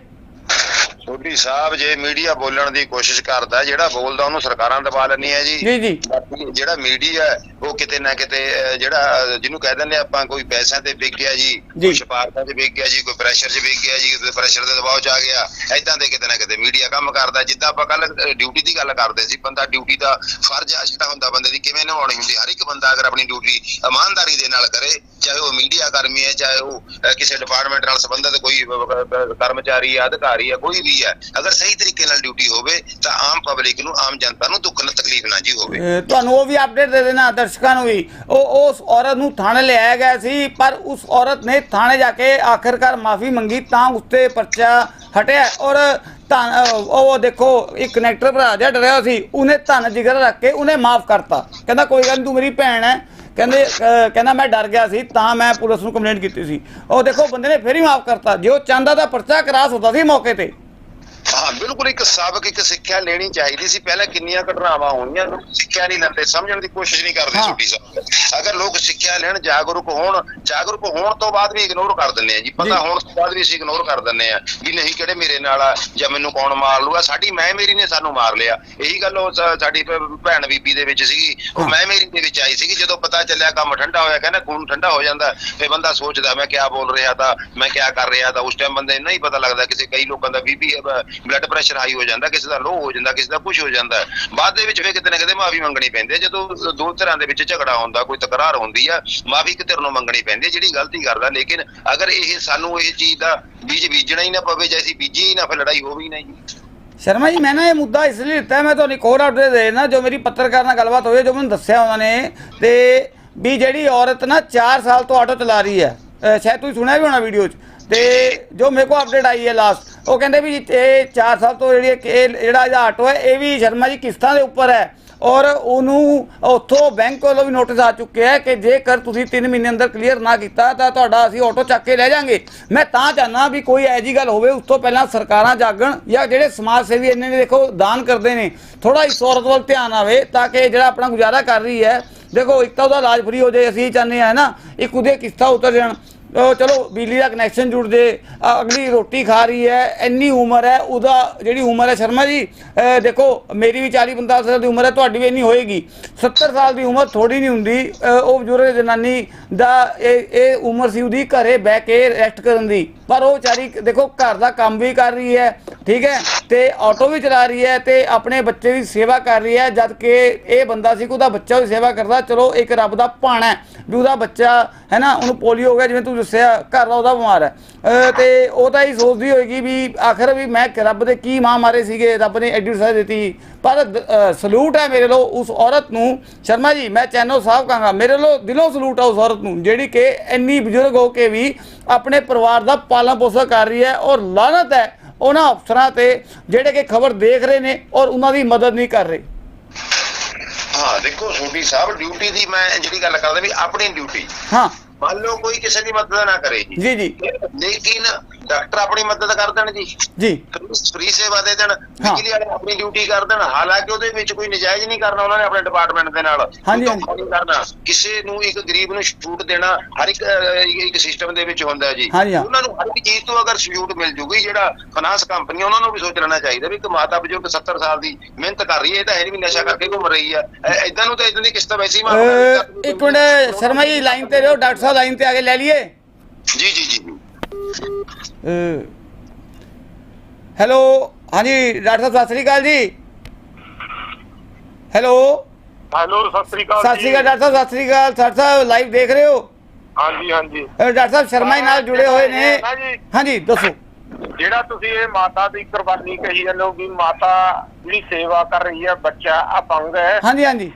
ਸੋਢੀ ਸਾਹਿਬ ਜੇ ਮੀਡੀਆ ਬੋਲਣ ਦੀ ਕੋਸ਼ਿਸ਼ ਕਰਦਾ ਜਿਹੜਾ ਬੋਲਦਾ ਉਹਨੂੰ ਸਰਕਾਰਾਂ ਦਬਾ ਲੈਂਦੀਆਂ ਜੀ। ਜੀ ਜੀ। ਬਾਕੀ ਜਿਹੜਾ ਮੀਡੀਆ ਹੈ, ਉਹ ਕਿਤੇ ਨਾ ਕਿਤੇ ਜਿਹੜਾ ਜਿਹਨੂੰ ਕਹਿ ਦਿੰਦੇ ਆਪਾਂ ਕੋਈ ਪੈਸਿਆਂ ਤੇ ਵਿਕ ਗਿਆ ਜੀ। ਕੋਈ ਸਿਫਾਰਸ਼ਾਂ ਤੇ ਵਿਕ ਗਿਆ ਜੀ ਕੋਈ ਪ੍ਰੈਸ਼ਰ 'ਚ ਵਿਕ ਗਿਆ ਜੀ ਕੋਈ ਪ੍ਰੈਸ਼ਰ ਦੇ ਦਬਾਅ 'ਚ ਆ ਗਿਆ। ਐਦਾਂ ਦੇ ਕਿਤੇ ਨਾ ਕਿਤੇ ਮੀਡੀਆ ਕੰਮ ਕਰਦਾ। ਜਿੱਦਾਂ ਆਪਾਂ ਕੱਲ ਡਿਊਟੀ ਦੀ ਗੱਲ ਕਰਦੇ ਸੀ ਬੰਦਾ ਡਿਊਟੀ ਦਾ ਫਰਜ਼ ਆ ਜਿਹੜਾ ਹੁੰਦਾ ਬੰਦੇ ਦੀ ਕਿਵੇਂ ਨਿਭਾਉਣੀ ਹੁੰਦੀ ਹਰ ਇੱਕ ਬੰਦਾ ਅਗਰ ਆਪਣੀ ਡਿਊਟੀ ਇਮਾਨਦਾਰੀ ਦੇ ਨਾਲ ਕਰੇ ਚਾਹੇ ਉਹ ਮੀਡੀਆ ਕਰਮੀ ਹੈ ਚਾਹੇ ਉਹ ਕਿਸੇ ਡਿਪਾਰਟਮੈਂਟ ਨਾਲ ਸੰਬੰਧਿਤ ਕੋਈ ਕਰਮਚਾਰੀ ਹੈ ਅਧਿਕਾਰੀ ਹੈ ਕੋਈ ਵੀ ਹੈ ਅਗਰ ਸਹੀ ਤਰੀਕੇ ਨਾਲ ਡਿਊਟੀ ਹੋਵੇ ਤਾਂ ਆਮ ਪਬਲਿਕ ਨੂੰ ਆਮ ਜਨਤਾ ਨੂੰ ਦੁੱਖ ਨਾ ਤਕਲੀਫ ਨਾ ਜੀ ਹੋਵੇ। ਤੁਹਾਨੂੰ ਉਹ ਵੀ ਅਪਡੇਟ ਦੇ ਦੇਣਾ ਦਰਸ਼ਕਾਂ ਨੂੰ ਵੀ। ਉਹ ਉਸ ਔਰਤ ਨੂੰ ਥਾਣੇ ਲਿਆਇਆ ਗਿਆ ਸੀ, ਪਰ ਉਸ ਔਰਤ ਨੇ ਥਾਣੇ ਜਾ ਕੇ ਆਖਿਰਕਾਰ ਮਾਫੀ ਮੰਗੀ ਤਾਂ ਉੱਤੇ ਪਰਚਾ ਹਟਿਆ। ਔਰ ਧੰਨ ਉਹ ਦੇਖੋ, ਇੱਕ ਕਨੈਕਟਰ ਭਰਾ ਜਿਹਾ ਡਰਿਆ ਸੀ, ਉਹਨੇ ਧਨ ਜਿਗਰ ਰੱਖ ਕੇ ਉਹਨੇ ਮਾਫ ਕਰਤਾ। ਕਹਿੰਦਾ, ਕੋਈ ਗੱਲ ਨੀ, ਤੂੰ ਮੇਰੀ ਭੈਣ ਹੈ ਕਹਿੰਦੇ ਕਹਿੰਦਾ, ਮੈਂ ਡਰ ਗਿਆ ਸੀ, ਤਾਂ ਮੈਂ ਪੁਲਿਸ ਨੂੰ ਕੰਪਲੇਂਟ ਕੀਤੀ ਸੀ। ਉਹ ਦੇਖੋ, ਬੰਦੇ ਨੇ ਫਿਰ ਹੀ ਮਾਫ ਕਰਤਾ। ਜੇ ਉਹ ਚਾਹੁੰਦਾ ਤਾਂ ਪਰਚਾ ਕਰਾਸ ਹੁੰਦਾ ਸੀ ਮੌਕੇ ਤੇ। ਬਿਲਕੁਲ ਇੱਕ ਸਬਕ ਇੱਕ ਸਿੱਖਿਆ ਲੈਣੀ ਚਾਹੀਦੀ ਸੀ। ਪਹਿਲਾਂ ਕਿੰਨੀਆਂ ਘਟਨਾਵਾਂ ਹੋਈਆਂ ਲੋਕ ਸਿੱਖਿਆ ਨਹੀਂ ਲੈਂਦੇ ਸਮਝਣ ਦੀ ਕੋਸ਼ਿਸ਼ ਨਹੀਂ ਕਰਦੇ। ਛੋਟੀ ਸਾਹਿਬ। ਅਗਰ ਲੋਕ ਸਿੱਖਿਆ ਲੈਣ ਜਾਗਰੂਕ ਹੋਣ ਜਾਗਰੂਕ ਹੋਣ ਤੋਂ ਬਾਅਦ ਵੀ ਇਗਨੋਰ ਕਰ ਦਿੰਦੇ ਆ ਜੀ। ਪਤਾ। ਹੋਣ ਤੋਂ ਬਾਅਦ ਵੀ ਅਸੀਂ ਇਗਨੋਰ ਕਰ ਦਿੰਦੇ ਆ ਵੀ ਨਹੀਂ ਕਿਹੜੇ ਮੇਰੇ ਨਾਲ ਆ ਜਾਂ ਮੈਨੂੰ ਕੌਣ ਮਾਰ ਲੂਗਾ। ਸਾਡੀ ਮੈਂ ਮੇਰੀ ਨੇ ਸਾਨੂੰ ਮਾਰ ਲਿਆ। ਇਹੀ ਗੱਲ ਉਹ ਸਾਡੀ ਭੈਣ ਬੀਬੀ ਦੇ ਵਿੱਚ ਸੀਗੀ। ਉਹ। ਮੈਂ ਮੇਰੀ ਦੇ ਵਿੱਚ ਆਈ ਸੀਗੀ। ਜਦੋਂ ਪਤਾ ਚੱਲਿਆ ਕੰਮ ਠੰਡਾ ਹੋਇਆ ਕਹਿੰਦਾ ਖੂਨ ਠੰਡਾ ਹੋ ਜਾਂਦਾ ਫੇ ਬੰਦਾ ਸੋਚਦਾ ਮੈਂ ਕਿਆ ਬੋਲ ਰਿਹਾ ਤਾਂ ਮੈਂ ਕਿਆ ਕਰ ਰਿਹਾ ਤਾਂ। ਉਸ ਟਾਈਮ ਬੰਦੇ ਨੂੰ ਨਹੀਂ ਪਤਾ ਲੱਗਦਾ ਕਿਸੇ ਕਈ ਲੋਕਾਂ ਦਾ ਬੀਪੀ ਬਲੱਡ ਪ੍ਰੈਸ਼ਰ ਹਾਈ ਹੋ ਜਾਂਦਾ ਕਿਸੇ ਦਾ ਲੋ ਹੋ ਜਾਂਦਾ ਕਿਸੇ ਦਾ ਕੁਝ ਹੋ ਜਾਂਦਾ। ਬਾਅਦ ਦੇ ਵਿੱਚ ਫੇ ਕਿਤੇ ਨਾ ਕਿਤੇ ਮਾਫੀ ਮੰਗਣੀ ਪੈਂਦੀ ਹੈ। ਜਦੋਂ ਦੋ ਤਰ੍ਹਾਂ ਦੇ ਵਿੱਚ ਝਗੜਾ ਹੁੰਦਾ ਕੋਈ ਤਕਰਾਰ ਹੁੰਦੀ ਆ ਮਾਫੀ ਕਿਤੇ ਨੂੰ ਮੰਗਣੀ ਪੈਂਦੀ ਜਿਹੜੀ ਗਲਤੀ ਕਰਦਾ। ਲੇਕਿਨ ਅਗਰ ਇਹ ਸਾਨੂੰ ਇਹ ਚੀਜ਼ ਦਾ ਬੀਜ ਬੀਜਣਾ ਹੀ ਨਾ ਪਵੇ ਜੇ ਅਸੀਂ ਬੀਜੀ ਹੀ ਨਾ ਫਿਰ ਲੜਾਈ ਹੋਵੇ ਹੀ ਨਾ ਜੀ ਸ਼ਰਮਾ ਜੀ ਮੈਂ ਨਾ ਇਹ ਮੁੱਦਾ ਇਸ ਲਈ ਲਿੱਤਾ ਹੈ, ਮੈਂ ਤੁਹਾਨੂੰ ਇੱਕ ਹੋਰ ਅਪਡੇਟ ਦੇ ਨਾ ਜੋ ਮੇਰੀ ਪੱਤਰਕਾਰ ਨਾਲ ਗੱਲਬਾਤ ਹੋਈ ਜੋ ਮੈਨੂੰ ਦੱਸਿਆ ਉਹਨਾਂ ਨੇ ਤੇ ਵੀ ਜਿਹੜੀ ਔਰਤ ਨਾ 4 ਸਾਲ ਤੋਂ ਆਟੋ ਚਲਾ ਰਹੀ ਹੈ। ਸ਼ਾਇਦ ਤੁਸੀਂ ਸੁਣਿਆ ਵੀ ਹੋਣਾ ਵੀਡੀਓ 'ਚ। ਤੇ ਜੋ ਮੇਰੇ ਕੋਲ ਅਪਡੇਟ ਆਈ ਹੈ ਲਾਸਟ ਉਹ ਕਹਿੰਦੇ ਵੀ ਇਹ 4 ਸਾਲ ਤੋਂ ਜਿਹੜੀ ਇਹ- ਜਿਹੜਾ ਇਹਦਾ ਆਟੋ ਹੈ, ਇਹ ਵੀ ਸ਼ਰਮਾ ਜੀ ਕਿਸ਼ਤਾਂ ਦੇ ਉੱਪਰ ਹੈ। ਔਰ ਉਹਨੂੰ ਉੱਥੋਂ ਬੈਂਕ ਵੱਲੋਂ ਵੀ ਨੋਟਿਸ ਆ ਚੁੱਕਿਆ ਹੈ ਕਿ ਜੇਕਰ ਤੁਸੀਂ 3 ਮਹੀਨੇ ਅੰਦਰ ਕਲੀਅਰ ਨਾ ਕੀਤਾ, ਤਾਂ ਤੁਹਾਡਾ ਅਸੀਂ ਆਟੋ ਚੱਕ ਕੇ ਲੈ ਜਾਾਂਗੇ। ਮੈਂ ਤਾਂ ਚਾਹਨਾ ਵੀ ਕੋਈ ਐਜੀ ਗੱਲ ਹੋਵੇ ਉਸ ਤੋਂ ਪਹਿਲਾਂ ਸਰਕਾਰਾਂ ਜਾਗਣ ਜਾਂ ਜਿਹੜੇ ਸਮਾਜ ਸੇਵੀ ਇੰਨੇ ਨੇ ਦੇਖੋ, ਦਾਨ ਕਰਦੇ ਨੇ। ਥੋੜਾ ਇਸ ਔਰਤ ਵੱਲ ਧਿਆਨ ਆਵੇ ਤਾਂ ਕਿ ਜਿਹੜਾ ਆਪਣਾ ਗੁਜ਼ਾਰਾ ਕਰ ਰਹੀ ਹੈ, ਦੇਖੋ ਇੱਕ ਤਾਂ ਉਹਦਾ ਇਲਾਜ ਫਰੀ ਹੋ ਜਾਏ, ਅਸੀਂ ਚਾਹੁੰਦੇ ਆ ਨਾ, ਇੱਕ ਉਹਦੇ ਕਿਸ਼ਤਾਂ ਉਤਰ ਜਾਣ। ਚਲੋ, ਬਿਜਲੀ ਦਾ ਕਨੈਕਸ਼ਨ ਜੁੜ ਜੇ ਅਗਲੀ ਰੋਟੀ ਖਾ ਰਹੀ ਹੈ, ਇੰਨੀ ਉਮਰ ਹੈ, ਉਹਦਾ ਜਿਹੜੀ ਉਮਰ ਹੈ, ਸ਼ਰਮਾ ਜੀ ਦੇਖੋ, ਮੇਰੀ ਵੀ 40 45 ਸਾਲ ਦੀ ਉਮਰ ਹੈ, ਤੁਹਾਡੀ ਵੀ ਇੰਨੀ ਹੋਏਗੀ। 70 ਸਾਲ ਦੀ ਉਮਰ ਥੋੜੀ ਨਹੀਂ ਹੁੰਦੀ ਉਹ ਬਜ਼ੁਰਗ ਜਨਾਨੀ ਦਾ, ਇਹ ਇਹ ਉਮਰ ਸੀ ਉਹਦੀ ਘਰੇ ਬਹਿ ਕੇ ਰੈਸਟ ਕਰਨ ਦੀ। ਪਰ ਉਹ ਵਿਚਾਰੀ ਦੇਖੋ, ਘਰ ਦਾ ਕੰਮ ਵੀ ਕਰ ਰਹੀ ਹੈ, ਠੀਕ ਹੈ, ਤੇ ਆਟੋ ਵੀ ਚਲਾ ਰਹੀ ਹੈ ਤੇ ਆਪਣੇ ਬੱਚੇ ਦੀ ਸੇਵਾ ਕਰ ਰਹੀ ਹੈ, ਜਦ ਕਿ ਇਹ ਬੰਦਾ ਸੀ ਕਿ ਉਹਦਾ ਬੱਚਾ ਉਹਦੀ ਸੇਵਾ ਕਰਦਾ, ਚਲੋ ਇੱਕ ਰੱਬ ਦਾ ਭਾਣਾ ਹੈ ਵੀ ਉਹਦਾ ਬੱਚਾ, ਹੈ ਨਾ, ਉਹਨੂੰ ਪੋਲੀਓ ਹੋ ਗਿਆ, ਜਿਵੇਂ ਤੂੰ ਦੱਸਿਆ, ਘਰ ਦਾ ਉਹਦਾ ਬਿਮਾਰ ਹੈ। ਅਹ ਤੇ ਉਹ ਤਾਂ ਇਹ ਸੋਚਦੀ ਹੋਏਗੀ ਵੀ ਆਖਰ ਵੀ ਮੈਂ ਰੱਬ ਦੇ ਕੀ ਮਾਂ ਮਾਰੇ ਸੀਗੇ, ਰੱਬ ਨੇ ਐਡੀ ਸਜ਼ਾ ਦਿੱਤੀ ਪਰ ਸਲੂਟ ਹੈ ਮੇਰੇ ਲੋ ਉਸ ਔਰਤ ਨੂੰ। ਸ਼ਰਮਾ ਜੀ ਮੈਂ ਚੈਨੋ ਸਾਹਿਬ ਕਹਾਂਗਾ ਮੇਰੇ ਲੋ ਦਿਲੋਂ ਸਲੂਟ ਹੈ ਉਸ ਔਰਤ ਨੂੰ ਜਿਹੜੀ ਕਿ ਇੰਨੀ ਬਜ਼ੁਰਗ ਹੋ ਕੇ ਵੀ ਆਪਣੇ ਪਰਿਵਾਰ ਦਾ ਪਾਲਣ ਪੋਸ਼ਣ ਕਰ ਰਹੀ ਹੈ ਔਰ ਲਾਨਤ ਹੈ ਉਹਨਾਂ ਅਫਸਰਾਂ ਤੇ ਜਿਹੜੇ ਕਿ ਖਬਰ ਦੇਖ ਰਹੇ ਨੇ ਔਰ ਉਹਨਾਂ ਦੀ ਮਦਦ ਨਹੀਂ ਕਰ ਰਹੇ। ਹਾਂ ਦੇਖੋ ਸੋਢੀ ਸਾਹਿਬ ਡਿਊਟੀ ਦੀ ਮੈਂ ਜਿਹੜੀ ਗੱਲ ਕਰਦਾ ਵੀ ਆਪਣੀ ਡਿਊਟੀ ਹਾਂ। ਮੰਨ ਲਓ ਕੋਈ ਕਿਸੇ ਦੀ ਮਦਦ ਨਾ ਕਰੇ ਜੀ ਜੀ। ਲੇਕਿਨ ਡਾਕਟਰ ਆਪਣੀ ਮਦਦ ਕਰ ਦੇਣ ਜੀ। ਜੀ। ਫ੍ਰੀ ਸੇਵਾ ਦੇ ਦੇਣ। ਬਿਜਲੀ ਵਾਲੇ ਆਪਣੀ ਡਿਊਟੀ ਕਰ ਦੇਣ। ਹਾਲਾਂਕਿ ਉਹਦੇ ਵਿੱਚ ਕੋਈ ਨਜਾਇਜ਼ ਨਹੀਂ ਕਰਨਾ ਉਹਨਾਂ ਨੇ ਆਪਣੇ ਡਿਪਾਰਟਮੈਂਟ ਦੇ ਨਾਲ। ਹਾਂਜੀ, ਕਰਨਾ। ਕਿਸੇ ਨੂੰ ਇੱਕ ਗਰੀਬ ਨੂੰ ਛੂਟ ਦੇਣਾ ਹਰ ਇੱਕ ਇੱਕ ਸਿਸਟਮ ਦੇ ਵਿੱਚ ਹੁੰਦਾ ਜੀ। ਉਹਨਾਂ ਨੂੰ ਹਰ ਇੱਕ ਚੀਜ਼ ਤੋਂ ਅਗਰ ਛੂਟ ਮਿਲ ਜੂਗੀ ਜਿਹੜਾ ਫਾਈਨਾਂਸ ਕੰਪਨੀ ਉਹਨਾਂ ਨੂੰ ਵੀ ਸੋਚ ਲੈਣਾ ਚਾਹੀਦਾ ਵੀ ਇੱਕ ਮਾਤਾ ਬਜ਼ੁਰਗ 70 ਸਾਲ ਦੀ ਮਿਹਨਤ ਕਰ ਰਹੀ ਹੈ ਇਹ ਤਾਂ ਹੈ ਨਹੀਂ ਵੀ ਨਸ਼ਾ ਕਰਕੇ ਘੁੰਮ ਰਹੀ ਹੈ ਐਦਾਂ ਨੂੰ ਤਾਂ ਇਦਾਂ ਦੀ ਕਿਸ਼ਤ ਵੈਸੇ ਅਹ ਇੱਕ ਮਿੰਟ ਸ਼ਰਮਾ ਜੀ ਲਾਈਨ ਤੇ ਰਹੋ ਡਾਕਟਰ ਸਾਹਿਬ ਲਾਈਨ ਤੇ ਆ ਕੇ ਲੈ ਲਈਏ। ਜੀ ਜੀ ਜੀ। ਹੈਲੋ ਹਾਂਜੀ ਡਾਕਟਰ ਸਾਹਿਬ ਸਤਿ ਸ੍ਰੀ ਅਕਾਲ ਜੀ। ਹੈਲੋ। ਹੈਲੋ ਸਤਿ ਸ੍ਰੀ ਅਕਾਲ ਸਤਿ ਸ੍ਰੀ ਅਕਾਲ ਡਾਕਟਰ ਸਾਹਿਬ ਸਤਿ ਸ੍ਰੀ ਅਕਾਲ। ਡਾਕਟਰ ਸਾਹਿਬ ਲਾਈਵ ਦੇਖ ਰਹੇ ਹੋ? ਹਾਂਜੀ ਹਾਂਜੀ। ਡਾਕਟਰ ਸਾਹਿਬ ਸ਼ਰਮਾ ਜੀ ਨਾਲ ਜੁੜੇ ਹੋਏ ਨੇ। ਹਾਂਜੀ ਦੱਸੋ। ਜਿਹੜਾ ਤੁਸੀਂ ਇਹ ਮਾਤਾ ਦੀ ਕੁਰਬਾਨੀ ਕਹੀ ਜਾਂਦੇ ਹੋ ਵੀ ਮਾਤਾ ਜਿਹੜੀ ਸੇਵਾ ਕਰ ਰਹੀ ਹੈ ਬੱਚਾ ਅਪੰਗ ਹੈ। ਹਾਂਜੀ ਹਾਂਜੀ।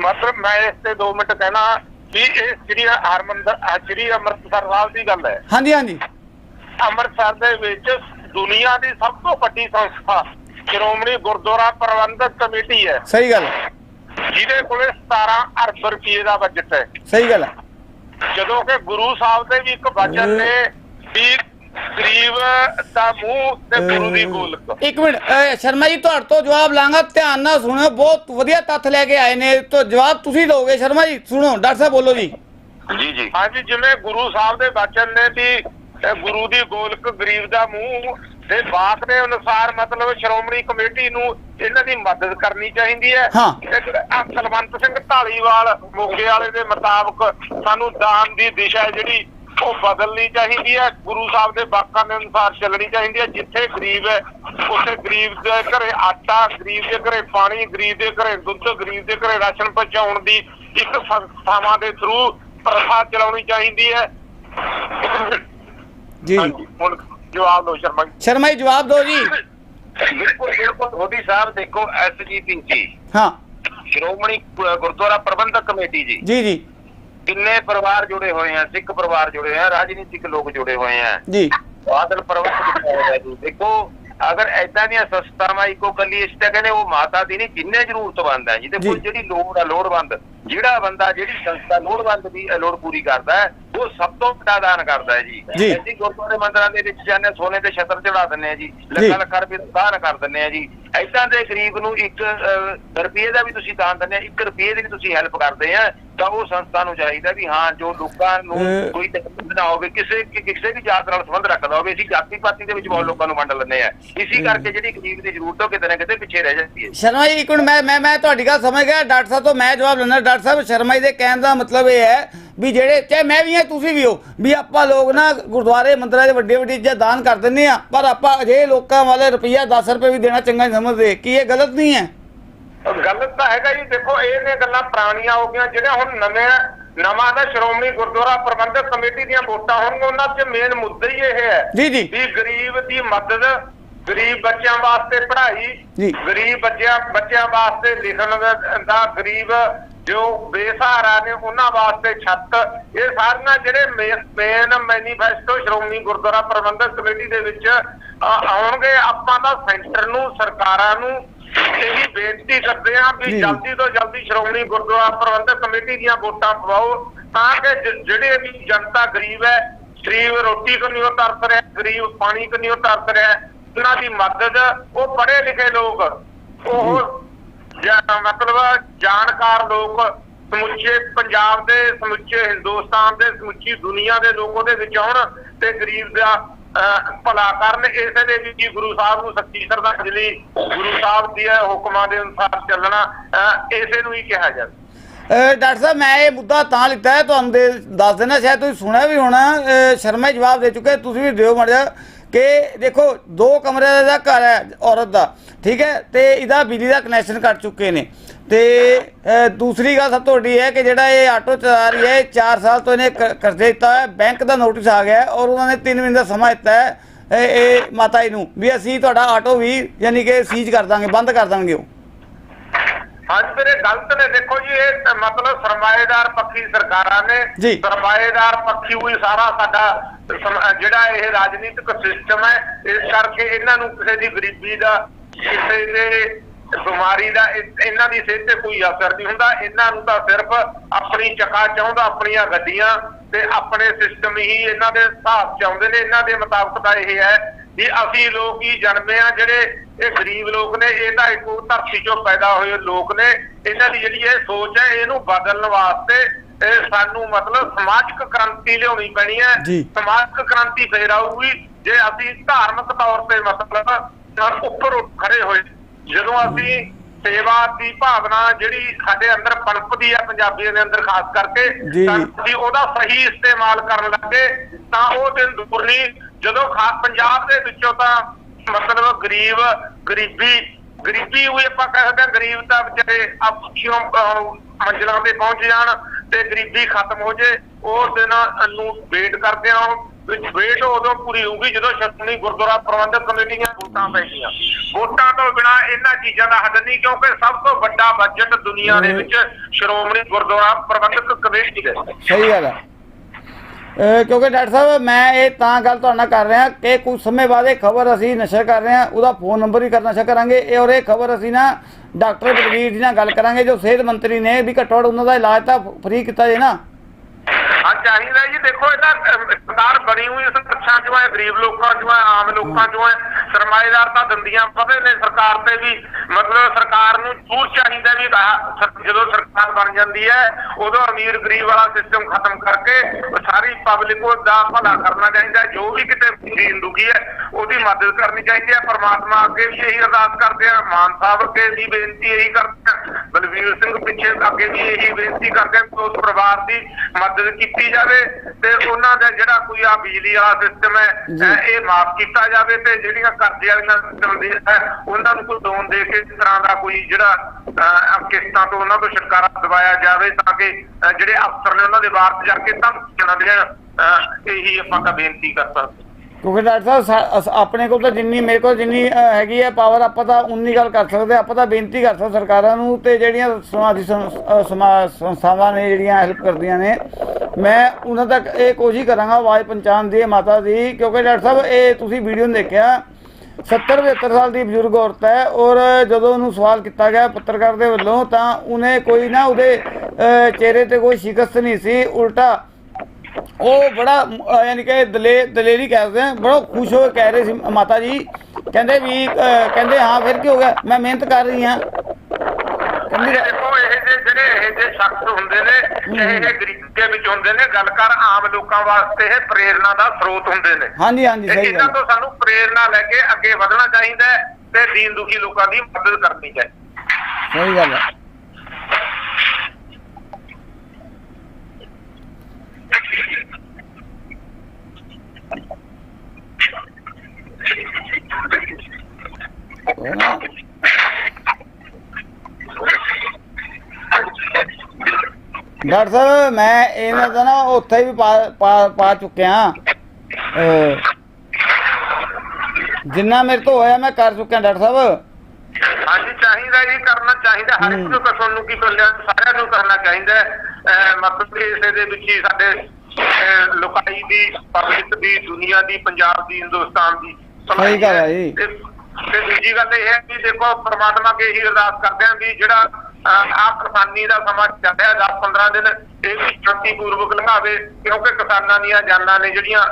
ਮਤਲਬ ਮੈਂ ਇਸ ਤੇ 2 ਮਿੰਟ ਕਹਿਣਾ ਵੀ ਇਹ ਸ੍ਰੀ ਹਰਮੰਦਰ ਸ੍ਰੀ ਅੰਮ੍ਰਿਤਸਰ ਸਾਹਿਬ ਦੀ ਗੱਲ ਹੈ। ਹਾਂਜੀ ਹਾਂਜੀ। ਅੰਮ੍ਰਿਤਸਰ ਦੇ ਵਿੱਚ ਦੁਨੀਆ ਦੀ ਸਭ ਤੋਂ ਵੱਡੀ ਸੰਸਥਾ ਸ਼੍ਰੋਮਣੀ ਗੁਰਦੁਆਰਾ ਪ੍ਰਬੰਧਕ ਕਮੇਟੀ ਹੈ। ਸਹੀ ਗੱਲ। ਜਿਹਦੇ ਕੋਲੇ 17 ਅਰਬ ਰੁਪਏ ਦਾ ਬਜਟ ਹੈ। ਸਹੀ ਗੱਲ ਹੈ। ਜਦੋਂ ਕਿ ਗੁਰੂ ਸਾਹਿਬ ਦੇ ਵੀ ਇੱਕ ਵਚਨ ਨੇ ਵੀ ਗਰੀਬ ਦਾ ਮੂੰਹ ਤੇ ਗੁਰੂ ਦੀ ਗੋਲਕ। ਇੱਕ ਮਿੰਟ ਸ਼ਰਮਾ ਜੀ ਤੁਹਾਡੇ ਤੋਂ ਜਵਾਬ ਲਾਂਗਾ। ਧਿਆਨ ਨਾਲ ਸੁਣਿਓ ਬਹੁਤ ਵਧੀਆ ਤੱਥ ਲੈ ਕੇ ਆਏ ਨੇ। ਤੋਂ ਜਵਾਬ ਤੁਸੀਂ ਦਿਓਗੇ ਸ਼ਰਮਾ ਜੀ ਸੁਣੋ ਡਾਕਟਰ ਸਾਹਿਬ ਬੋਲੋ ਜੀ। ਜੀ ਜੀ। ਹਾਂਜੀ ਜਿਵੇਂ ਗੁਰੂ ਸਾਹਿਬ ਦੇ ਵਚਨ ਨੇ ਵੀ ਇਹ ਗੁਰੂ ਦੀ ਗੋਲਕ ਗਰੀਬ ਦਾ ਮੂੰਹ ਦੇ ਬਾਤ ਦੇ ਅਨੁਸਾਰ ਮਤਲਬ ਸ਼੍ਰੋਮਣੀ ਕਮੇਟੀ ਨੂੰ ਇਹਨਾਂ ਦੀ ਮਦਦ ਕਰਨੀ ਚਾਹੀਦੀ ਹੈ। ਤੇ ਕੁਲਵੰਤ ਸਿੰਘ ਢਾਲੀਵਾਲ ਮੋਗੇ ਵਾਲੇ ਦੇ ਮੁਤਾਬਕ ਸਾਨੂੰ ਦਾਨ ਦੀ ਦਿਸ਼ਾ ਜਿਹੜੀ ਉਹ ਬਦਲਣੀ ਚਾਹੀਦੀ ਹੈ। ਗੁਰੂ ਸਾਹਿਬ ਦੇ ਬਾਕਾਂ ਦੇ ਅਨੁਸਾਰ ਚੱਲਣੀ ਚਾਹੀਦੀ ਹੈ। ਜਿੱਥੇ ਗਰੀਬ ਹੈ ਉੱਥੇ ਗਰੀਬ ਦੇ ਘਰੇ ਆਟਾ ਗਰੀਬ ਦੇ ਘਰੇ ਪਾਣੀ ਗਰੀਬ ਦੇ ਘਰੇ ਦੁੱਧ ਗਰੀਬ ਦੇ ਘਰੇ ਰਾਸ਼ਨ ਪਹੁੰਚਾਉਣ ਦੀ ਇੱਕ ਸੰਸਥਾਵਾਂ ਦੇ ਥਰੂ ਪ੍ਰਥਾ ਚਲਾਉਣੀ ਚਾਹੀਦੀ ਹੈ। ਜੀ। ਜੀ ਹੁਣ ਜਵਾਬ ਦਿਓ ਸ਼ਰਮਾ ਜੀ। ਸ਼ਰਮਾ ਜੀ ਜਵਾਬ ਦਿਓ ਜੀ। ਬਿਲਕੁਲ ਬਿਲਕੁਲ। ਮੋਦੀ ਸਾਹਿਬ ਦੇਖੋ ਐਸਜੀਪੀਸੀ ਹਾਂ। ਸ਼੍ਰੋਮਣੀ ਗੁਰਦੁਆਰਾ ਪ੍ਰਬੰਧਕ ਕਮੇਟੀ ਜੀ। ਜੀ ਜੀ। ਕਿੰਨੇ ਪਰਿਵਾਰ ਜੁੜੇ ਹੋਏ ਆ? ਸਿੱਖ ਪਰਿਵਾਰ ਜੁੜੇ ਆ ਰਾਜਨੀਤਿਕ ਲੋਕ ਜੁੜੇ ਹੋਏ ਆ। ਜੀ। ਬਾਦਲ ਪਰਿਵਾਰ ਜੀ। ਦੇਖੋ ਅਗਰ ਐਦਾਂ ਦੀਆਂ ਸੰਸਥਾਵਾਂ ਇੱਕੋ ਕੱਲੀ ਇਸ ਤੇ ਕਹਿੰਦੇ ਉਹ ਮਾਤਾ ਦੀ ਨਹੀਂ ਜਿੰਨੇ ਜ਼ਰੂਰਤਮੰਦ ਹੈ ਜਿਹਦੇ ਕੋਲ ਜੀ। ਜਿਹੜੀ ਲੋੜ ਆ ਲੋੜਵੰਦ। ਜਿਹੜਾ ਬੰਦਾ ਜਿਹੜੀ ਸੰਸਥਾ ਲੋੜਵੰਦ ਦੀ ਲੋੜ ਪੂਰੀ ਕਰਦਾ ਹੈ ਉਹ ਸਭ ਤੋਂ ਵੱਡਾ ਦਾਨ ਕਰਦਾ ਹੈ ਜੀ। ਅਸੀਂ ਗੁਰਦੁਆਰੇ ਮੰਦਿਰਾਂ ਦੇ ਵਿੱਚ ਜਾਂਦੇ ਹਾਂ, ਸੋਨੇ ਦੇ ਛਤਰ ਚੜਾ ਦਿੰਨੇ ਆ ਜੀ ਲੱਖਾਂ ਲੱਖਾਂ ਰੁਪਏ ਦਾ ਦਾਨ ਕਰ ਦਿੰਨੇ ਆ ਜੀ। ਐਦਾਂ ਦੇ ਗਰੀਬ ਨੂੰ ਇੱਕ ਅ, ਰੁਪਏ ਦਾ ਵੀ ਤੁਸੀਂ ਦਾਨ ਦਿੰਦੇ ਆ ਇੱਕ ਰੁਪਏ ਦੀ ਵੀ ਤੁਸੀਂ ਹੈਲਪ ਕਰਦੇ ਆ ਤਾਂ ਉਹ ਸੰਸਥਾ ਨੂੰ ਚਾਹੀਦਾ ਵੀ ਹਾਂ ਜੋ ਲੋਕਾਂ ਨੂੰ ਕੋਈ ਤਕਲੀਫ ਨਾ ਹੋਵੇ ਕਿਸੇ ਕਿਸੇ ਵੀ ਜਾਤ ਨਾਲ ਸੰਬੰਧ ਰੱਖਦਾ ਹੋਵੇ ਅਸੀਂ ਜਾਤੀ ਪਾਤੀ ਦੇ ਵਿੱਚ ਬਹੁਤ ਲੋਕਾਂ ਨੂੰ ਵੰਡ ਲੈਂਦੇ ਆ ਇਸੇ ਕਰਕੇ ਜਿਹੜੀ ਗਰੀਬ ਦੀ ਜ਼ਰੂਰਤ ਉਹ ਕਿਤੇ ਨਾ ਕਿਤੇ ਪਿੱਛੇ ਰਹਿ ਜਾਂਦੀ ਹੈ ਸ਼ਰਮਾ ਜੀ ਇੱਕ ਮਿੰਟ ਮੈਂ ਮੈਂ ਮੈਂ ਤੁਹਾਡੀ ਗੱਲ ਸਮਝ ਗਿਆ ਡਾਕਟਰ ਸਾਹਿਬ ਤੋਂ ਮੈਂ ਜਵਾਬ ਲੈਣਾ ਡਾਕਟਰ ਸਾਹਿਬ ਸ਼ਰਮਾ ਜੀ ਦੇ ਕਹਿਣ ਦਾ ਮਤਲਬ ਇਹ ਹੈ ਵੀ ਜਿਹੜੇ ਚਾਹੇ ਮੈਂ ਵੀ ਹਾਂ ਤੁਸੀਂ ਵੀ ਹੋ ਵੀ ਆਪਾਂ ਲੋਕ ਨਾ ਗੁਰਦੁਆਰੇ ਮੰਦਰਾਂ ਦੇ ਵੱਡੇ ਵੱਡੀ ਚੀਜ਼ਾਂ ਦਾਨ ਕਰ ਦਿੰਦੇ ਆ ਪਰ ਆਪਾਂ ਅਜੇ ਲੋਕਾਂ ਵਾਲੇ ਰੁਪਈਆ 10 ਰੁਪਏ ਵੀ ਦੇਣਾ ਚੰਗਾ ਨਹੀਂ ਸਮਝਦੇ। ਕੀ ਇਹ ਗਲਤ ਨਹੀਂ ਹੈ? ਗਲਤ ਤਾਂ ਹੈਗਾ ਜੀ। ਦੇਖੋ ਇਹ ਨੇ ਗੱਲਾਂ ਪੁਰਾਣੀਆਂ ਹੋ ਗਈਆਂ ਜਿਹੜੇ ਹੁਣ ਨਵੇਂ ਨਵਾਂ ਦਾ ਸ਼੍ਰੋਮਣੀ ਗੁਰਦੁਆਰਾ ਪ੍ਰਬੰਧਕ ਕਮੇਟੀ ਦੀਆਂ ਵੋਟਾਂ ਹੋਣਗੀਆਂ ਉਹਨਾਂ 'ਚ ਮੇਨ ਮੁੱਦਾ ਹੀ ਇਹ ਹੈ ਜੀ ਜੀ। ਵੀ ਗਰੀਬ ਦੀ ਮਦਦ ਗਰੀਬ ਬੱਚਿਆਂ ਵਾਸਤੇ ਪੜ੍ਹਾਈ। ਗਰੀਬ ਬੱਚਿਆਂ ਬੱਚਿਆਂ ਵਾਸਤੇ ਲਿਖਣ ਦਾ ਗਰੀਬ ਜੋ ਬੇਸਹਾਰਾ ਨੇ ਉਹਨਾਂ ਵਾਸਤੇ ਛੱਤ ਇਹ ਸਾਰੀਆਂ ਜਿਹੜੇ main manifesto Shiromani Gurdwara Prabandhak committee ਦੇ ਵਿੱਚ ਆਉਣਗੇ ਆਪਾਂ ਤਾਂ ਸੈਂਟਰ ਨੂੰ ਸਰਕਾਰਾਂ ਨੂੰ ਇਹੀ ਬੇਨਤੀ ਕਰਦੇ ਹਾਂ ਵੀ। ਜਲਦੀ ਤੋਂ ਜਲਦੀ ਸ਼੍ਰੋਮਣੀ ਗੁਰਦੁਆਰਾ ਪ੍ਰਬੰਧਕ ਕਮੇਟੀ ਦੀਆਂ ਵੋਟਾਂ ਪਵਾਓ ਤਾਂ ਕਿ ਜਿਹੜੇ ਵੀ ਜਨਤਾ ਗਰੀਬ ਹੈ ਗਰੀਬ ਰੋਟੀ ਕੋ ਨਹੀਂ ਤਰਸ ਰਿਹਾ ਗਰੀਬ ਪਾਣੀ ਕੋ ਨਹੀਂ ਤਰਸ ਰਿਹਾ ਉਹਨਾਂ ਦੀ ਮਦਦ ਉਹ ਪੜ੍ਹੇ ਲਿਖੇ ਲੋਕ ਉਹ ਮਤਲਬ ਜਾਣਕਾਰ ਲੋਕ ਸਮੁੱਚੇ ਪੰਜਾਬ ਦੇ, ਸਮੁੱਚੇ ਹਿੰਦੁਸਤਾਨ ਦੇ, ਸਮੁੱਚੀ ਦੁਨੀਆ ਦੇ ਲੋਕ ਉਹਦੇ ਵਿੱਚ ਆਉਣ ਤੇ ਗਰੀਬ ਦਾ ਭਲਾ ਕਰਨ। ਇਸੇ ਦੇ ਵਿੱਚ ਗੁਰੂ ਸਾਹਿਬ ਨੂੰ ਸੱਚੀ ਸ਼ਰਧਾਂਜਲੀ ਗੁਰੂ ਸਾਹਿਬ ਦੇ ਹੁਕਮਾਂ ਦੇ ਅਨੁਸਾਰ ਚੱਲਣਾ ਇਸੇ ਨੂੰ ਹੀ ਕਿਹਾ ਜਾਂਦਾ ਡਾਕਟਰ ਸਾਹਿਬ, ਮੈਂ ਇਹ ਮੁੱਦਾ ਤਾਂ ਲਿੱਤਾ ਹੈ। ਤੁਹਾਨੂੰ ਦੱਸ ਦੇਣਾ ਸ਼ਾਇਦ ਤੁਸੀਂ ਸੁਣਿਆ ਵੀ ਹੋਣਾ। ਸ਼ਰਮਾ ਜਵਾਬ ਦੇ ਚੁੱਕੇ। ਤੁਸੀਂ ਵੀ ਦਿਓ ਮੜਿਆ ਕਿ ਦੇਖੋ, ਦੋ ਕਮਰੇ ਦਾ ਘਰ ਹੈ, ਔਰਤ ਦਾ, ਠੀਕ ਹੈ? ਤੇ ਇਹਦਾ ਬਿਜਲੀ ਦਾ ਕਨੈਕਸ਼ਨ ਕੱਟ ਚੁੱਕੇ ਨੇ। ਤੇ ਦੂਸਰੀ ਗੱਲ ਸਭ ਤੋਂ ਵੱਡੀ ਹੈ ਕਿ ਜਿਹੜਾ ਇਹ ਆਟੋ ਚਲਾ ਰਹੀ ਹੈ 4 ਸਾਲ ਤੋਂ ਇਹਨੇ ਕ- ਕਰਜ਼ੇ ਦਿੱਤਾ ਹੈ ਬੈਂਕ ਦਾ ਨੋਟਿਸ ਆ ਗਿਆ ਔਰ ਉਹਨਾਂ ਨੇ 3 ਮਹੀਨੇ ਦਾ ਸਮਾਂ ਦਿੱਤਾ ਹੈ, ਇਹ ਮਾਤਾ ਜੀ ਨੂੰ, ਵੀ ਅਸੀਂ ਤੁਹਾਡਾ ਆਟੋ ਵੀ ਯਾਨੀ ਕਿ ਸੀਜ਼ ਕਰ ਦਾਂਗੇ, ਬੰਦ ਕਰ ਦਾਂਗੇ ਉਹ। ਅੱਜ ਮੇਰੇ ਗਲਤ ਨੇ ਦੇਖੋ ਜੀ ਇਹ ਮਤਲਬ ਸਰਮਾਏਦਾਰ ਪੱਖੀ ਸਰਕਾਰਾਂ ਨੇ। ਸਰਮਾਏਦਾਰ ਪੱਖੀ ਹੋਈ ਸਾਰਾ ਸਾਡਾ ਜਿਹੜਾ ਇਹ ਰਾਜਨੀਤਿਕ ਸਿਸਟਮ ਹੈ ਇਸ ਕਰਕੇ ਇਹਨਾਂ ਨੂੰ ਕਿਸੇ ਦੀ ਗਰੀਬੀ ਦਾ ਕਿਸੇ ਦੇ ਬਿਮਾਰੀ ਦਾ ਇਹ- ਇਹਨਾਂ ਦੀ ਸਿਹਤ ਤੇ ਕੋਈ ਅਸਰ ਨਹੀਂ ਹੁੰਦਾ। ਇਹਨਾਂ ਨੂੰ ਤਾਂ ਸਿਰਫ ਆਪਣੀ ਚਕਾ ਚਾਹੁੰਦਾ ਆਪਣੀਆਂ ਗੱਡੀਆਂ ਤੇ ਆਪਣੇ ਸਿਸਟਮ ਹੀ ਇਹਨਾਂ ਦੇ ਹਿਸਾਬ ਚ ਆਉਂਦੇ ਨੇ। ਇਹਨਾਂ ਦੇ ਮੁਤਾਬਕ ਤਾਂ ਇਹ ਹੈ ਵੀ ਅਸੀਂ ਲੋਕ ਹੀ ਜਨਮੇ ਆ ਜਿਹੜੇ ਇਹ ਗਰੀਬ ਲੋਕ ਨੇ ਇਹ ਤਾਂ ਇੱਕੋ ਧਰਤੀ ਚੋਂ ਪੈਦਾ ਹੋਏ ਲੋਕ ਨੇ ਇਹਨਾਂ ਦੀ ਜਿਹੜੀ ਇਹ ਸੋਚ ਹੈ ਇਹਨੂੰ ਬਦਲਣ ਵਾਸਤੇ ਇਹ ਸਾਨੂੰ ਮਤਲਬ ਸਮਾਜਿਕ ਕ੍ਰਾਂਤੀ ਲਿਆਉਣੀ ਪੈਣੀ ਹੈ। ਸਮਾਜਿਕ ਕ੍ਰਾਂਤੀ ਫੇਰ ਆਊਗੀ ਜੇ ਅਸੀਂ ਧਾਰਮਿਕ ਤੌਰ ਤੇ ਮਤਲਬ ਉੱਪਰ ਉੱਠ ਖੜੇ ਹੋਏ ਜਦੋਂ ਅਸੀਂ ਸੇਵਾ ਦੀ ਭਾਵਨਾ ਜਿਹੜੀ ਸਾਡੇ ਅੰਦਰ ਪਨਪਦੀ ਹੈ ਪੰਜਾਬੀਆਂ ਦੇ ਅੰਦਰ ਖਾਸ ਕਰਕੇ। ਤਾਂ ਅਸੀਂ ਉਹਦਾ ਸਹੀ ਇਸਤੇਮਾਲ ਕਰਨ ਲੱਗੇ ਤਾਂ ਉਹ ਦਿਨ ਦੂਰ ਨਹੀਂ ਜਦੋਂ ਖਾਸ ਪੰਜਾਬ ਦੇ ਵਿੱਚੋਂ ਤਾਂ ਮਤਲਬ ਗਰੀਬ ਗਰੀਬੀ ਗਰੀਬੀ ਹੋਈ ਆਪਾਂ ਕਹਿ ਸਕਦੇ ਹਾਂ ਗਰੀਬ ਤਾਂ ਵਿਚਾਰੇ ਆਪਸ਼ੀਆਂ ਮੰਜ਼ਲਾਂ ਤੇ ਪਹੁੰਚ ਜਾਣ ਤੇ ਗਰੀਬੀ ਖਤਮ ਹੋ ਜੇ ਉਹ ਦਿਨ ਨੂੰ ਵੇਟ ਕਰਦੇ ਆ ਵਿੱਚ ਵੇਟ ਉਦੋਂ ਪੂਰੀ ਹੋਊਗੀ ਜਦੋਂ ਸ਼੍ਰੋਮਣੀ ਗੁਰਦੁਆਰਾ ਪ੍ਰਬੰਧਕ ਕਮੇਟੀ ਦੀਆਂ ਵੋਟਾਂ ਪੈਣੀਆਂ। ਵੋਟਾਂ ਤੋਂ ਬਿਨਾ ਇਹਨਾਂ ਚੀਜ਼ਾਂ ਦਾ ਹੱਲ ਨਹੀਂ ਕਿਉਂਕਿ ਸਭ ਤੋਂ ਵੱਡਾ ਬਜਟ ਦੁਨੀਆ ਦੇ ਵਿੱਚ ਸ਼੍ਰੋਮਣੀ ਗੁਰਦੁਆਰਾ ਪ੍ਰਬੰਧਕ ਕਮੇਟੀ ਦਾ। ਸਹੀ ਗੱਲ ਹੈ। ਕਿਉਂਕਿ ਡਾਕਟਰ ਸਾਹਿਬ, ਮੈਂ ਇਹ ਤਾਂ ਗੱਲ ਤੁਹਾਡੇ ਨਾਲ ਕਰ ਰਿਹਾ ਕਿ ਕੁਝ ਸਮੇਂ ਬਾਅਦ ਇਹ ਖਬਰ ਅਸੀਂ ਨਸ਼ਾ ਕਰ ਰਹੇ ਹਾਂ, ਉਹਦਾ ਫੋਨ ਨੰਬਰ ਵੀ ਕਰਨਾ ਨਸ਼ਾ ਕਰਾਂਗੇ। ਇਹ ਔਰ ਇਹ ਖਬਰ ਅਸੀਂ ਨਾ ਡਾਕਟਰ ਬਲਵੀਰ ਜੀ ਨਾਲ ਗੱਲ ਕਰਾਂਗੇ, ਜੋ ਸਿਹਤ ਮੰਤਰੀ ਨੇ ਵੀ ਘੱਟੋ ਘੱਟ ਉਹਨਾਂ ਦਾ ਇਲਾਜ ਤਾਂ ਫ੍ਰੀ ਕੀਤਾ ਜੇ ਨਾ। ਹਾਂ, ਚਾਹੀਦਾ ਜੀ, ਦੇਖੋ ਇਹਦਾ ਸਰਕਾਰ ਬਣੀ ਹੋਈ ਸੁਰੱਖਿਆ ਜੋ ਹੈ, ਗਰੀਬ ਲੋਕਾਂ ਜੋ ਹੈ, ਆਮ ਲੋਕਾਂ ਜੋ ਹੈ, ਸਰਮਾਏਦਾਰ ਤਾਂ ਦੰਦੀਆਂ ਪਵੇ ਨੇ, ਸਰਕਾਰ ਤੇ ਵੀ, ਮਤਲਬ ਸਰਕਾਰ ਨੂੰ ਜ਼ਰੂਰ ਚਾਹੀਦਾ ਵੀ ਜਦੋਂ ਸਰਕਾਰ ਬਣ ਜਾਂਦੀ ਹੈ, ਉਦੋਂ ਅਮੀਰ ਗਰੀਬ ਵਾਲਾ ਸਿਸਟਮ ਖਤਮ ਕਰਕੇ ਸਾਰੀ ਪਬਲਿਕ ਦਾ ਭਲਾ ਕਰਨਾ ਚਾਹੀਦਾ ਜੋ ਵੀ ਕਿਤੇ ਗਰੀਬ ਦੁਖੀ ਹੈ, ਉਹਦੀ ਮਦਦ ਕਰਨੀ ਚਾਹੀਦੀ ਹੈ, ਪਰਮਾਤਮਾ ਅੱਗੇ ਵੀ ਇਹੀ ਅਰਦਾਸ ਕਰਦੇ ਆ, ਮਾਨ ਸਾਹਿਬ ਅੱਗੇ ਵੀ ਬੇਨਤੀ ਇਹੀ ਕਰਦੇ ਆ ਬਲਵੀਰ ਸਿੰਘ ਪਿੱਛੇ ਅੱਗੇ ਵੀ ਇਹੀ ਬੇਨਤੀ ਕਰਦੇ ਕਿ ਉਸ ਪਰਿਵਾਰ ਦੀ ਮਦਦ ਕੀਤੀ ਜਾਵੇ ਤੇ ਉਹਨਾਂ ਦਾ ਜਿਹੜਾ ਕੋਈ ਆ ਬਿਜਲੀ ਵਾਲਾ ਸਿਸਟਮ ਹੈ ਇਹ ਮਾਫ ਕੀਤਾ ਜਾਵੇ ਤੇ ਜਿਹੜੀਆਂ ਕਰਜ਼ੇ ਵਾਲੀਆਂ ਸਿਸਟਮ ਦੇ ਹੈ ਉਹਨਾਂ ਨੂੰ ਕੋਈ ਲੋਨ ਦੇ ਕੇ ਇਸ ਤਰ੍ਹਾਂ ਦਾ ਕੋਈ ਜਿਹੜਾ ਕਿਸ਼ਤਾਂ ਤੋਂ ਉਹਨਾਂ ਤੋਂ ਛੁਟਕਾਰਾ ਦਿਵਾਇਆ ਜਾਵੇ ਤਾਂ ਕਿ ਜਿਹੜੇ ਅਫਸਰ ਨੇ ਉਹਨਾਂ ਦੇ ਵਾਰ ਤੇ ਜਾ ਕੇ ਧਮਕੀਆਂ ਦੇਣ ਇਹੀ ਆਪਾਂ ਤਾਂ ਬੇਨਤੀ ਕਰ ਸਕਦੇ ਕਿਉਂਕਿ ਡਾਕਟਰ ਸਾਹਿਬ ਸਾ- ਅਸ- ਆਪਣੇ ਕੋਲ ਤਾਂ ਜਿੰਨੀ ਮੇਰੇ ਕੋਲ ਜਿੰਨੀ ਅਹ, ਹੈਗੀ ਹੈ ਪਾਵਰ ਆਪਾਂ ਤਾਂ ਉਨੀ ਗੱਲ ਕਰ ਸਕਦੇ ਆਪਾਂ ਤਾਂ ਬੇਨਤੀ ਕਰ ਸਕਦੇ ਸਰਕਾਰਾਂ ਨੂੰ ਤੇ ਜਿਹੜੀਆਂ ਸਮਾਜੀ ਸੰ- ਸਮਾ- ਸੰਸਥਾਵਾਂ ਨੇ ਜਿਹੜੀਆਂ ਹੈਲਪ ਕਰਦੀਆਂ ਨੇ ਮੈਂ ਉਹਨਾਂ ਤੱਕ ਇਹ ਕੋਸ਼ਿਸ਼ ਕਰਾਂਗਾ ਆਵਾਜ਼ ਪਹੁੰਚਾਉਣ ਦੀ ਮਾਤਾ ਦੀ ਕਿਉਂਕਿ ਡਾਕਟਰ ਸਾਹਿਬ ਇਹ ਤੁਸੀਂ ਵੀਡੀਓ ਨੂੰ ਦੇਖਿਆ 70 75 ਸਾਲ ਦੀ ਬਜ਼ੁਰਗ ਔਰਤ ਹੈ ਔਰ ਜਦੋਂ ਉਹਨੂੰ ਸਵਾਲ ਕੀਤਾ ਗਿਆ ਪੱਤਰਕਾਰ ਦੇ ਵੱਲੋਂ ਤਾਂ ਉਹਨੇ ਕੋਈ ਨਾ ਉਹਦੇ ਅਹ, ਚਿਹਰੇ ਤੇ ਕੋਈ ਸ਼ਿਕਸਤ ਨਹੀਂ ਸੀ ਉਲਟਾ ਉਹ ਬੜਾ ਯਾਨੀ ਕਿ ਦਲੇ ਦਲੇਰੀ ਕਰਦੇ ਆ ਬੜਾ ਖੁਸ਼ ਹੋ ਕੇ ਕਹਿ ਰਹੇ ਸੀ ਮਾਤਾ ਜੀ। ਕਹਿੰਦੇ ਵੀ ਕਹਿੰਦੇ ਹਾਂ ਫਿਰ ਕੀ ਹੋ ਗਿਆ? ਮੈਂ ਮਿਹਨਤ ਕਰ ਰਹੀ ਹਾਂ। ਕਹਿੰਦੀ ਦੇਖੋ ਇਹ ਜਿਹੇ ਜਿਹੜੇ ਇਹ ਜਿਹੇ ਸ਼ਖਸ ਹੁੰਦੇ ਨੇ ਇਹ ਗਰੀਬੀ ਦੇ ਵਿੱਚ ਹੁੰਦੇ ਨੇ ਗੱਲ ਕਰ ਆਮ ਲੋਕਾਂ ਵਾਸਤੇ ਇਹ ਪ੍ਰੇਰਣਾ ਦਾ ਸਰੋਤ ਹੁੰਦੇ ਨੇ। ਹਾਂਜੀ ਹਾਂਜੀ ਸਹੀ ਇਹਨਾਂ ਤੋਂ ਸਾਨੂੰ ਪ੍ਰੇਰਣਾ ਲੈ ਕੇ ਅੱਗੇ ਵਧਣਾ ਚਾਹੀਦਾ ਤੇ ਦੀਨ ਦੁਖੀ ਲੋਕਾਂ ਦੀ ਮਦਦ ਕਰਨੀ ਚਾਹੀਦੀ ਸਹੀ ਗੱਲ ਹੈ। ਡਾਕਟਰ ਸਾਹਿਬ ਮੈਂ ਇਹਨਾਂ ਦਾ ਨਾ ਉੱਥੇ ਵੀ ਪਾ ਚੁੱਕਿਆ। ਜਿੰਨਾ ਮੇਰੇ ਤੋਂ ਹੋਇਆ ਮੈਂ ਕਰ ਚੁੱਕਿਆ ਡਾਕਟਰ ਸਾਹਿਬ। ਹਾਂਜੀ ਚਾਹੀਦਾ ਜੀ ਕਰਨਾ ਚਾਹੀਦਾ। ਹਰ ਇੱਕ ਨੂੰ ਕਸਮ ਨੂੰ ਕੀ ਬੰਦਿਆਂ ਨੂੰ ਸਾਰਿਆਂ ਨੂੰ ਕਰਨਾ ਚਾਹੀਦਾ। ਹੈ। ਮਤਲਬ ਕਿ ਇਸੇ ਦੇ ਵਿੱਚ ਹੀ ਸਾਡੇ ਲੋਕਾਈ ਦੀ ਪਬਲਿਕ ਦੀ ਦੁਨੀਆ ਦੀ ਪੰਜਾਬ ਦੀ ਹਿੰਦੁਸਤਾਨ ਦੀ ਸਹੀ ਗੱਲ ਹੈ ਜੀ। ਤੇ ਦੂਜੀ ਗੱਲ ਇਹ ਹੈ ਕਿ ਦੇਖੋ ਪ੍ਰਮਾਤਮਾ ਅੱਗੇ ਇਹੀ ਅਰਦਾਸ ਕਰਦੇ ਹਾਂ ਵੀ ਜਿਹੜਾ ਆ ਕਿਸਾਨੀ ਦਾ ਸਮਾਂ ਚੱਲ ਰਿਹਾ 10-15 ਦਿਨ ਇਹ ਵੀ ਸ਼ਾਂਤੀਪੂਰਵਕ ਲੰਘਾਵੇ ਕਿਉਂਕਿ ਕਿਸਾਨਾਂ ਦੀਆਂ ਜਾਨਾਂ ਨੇ ਜਿਹੜੀਆਂ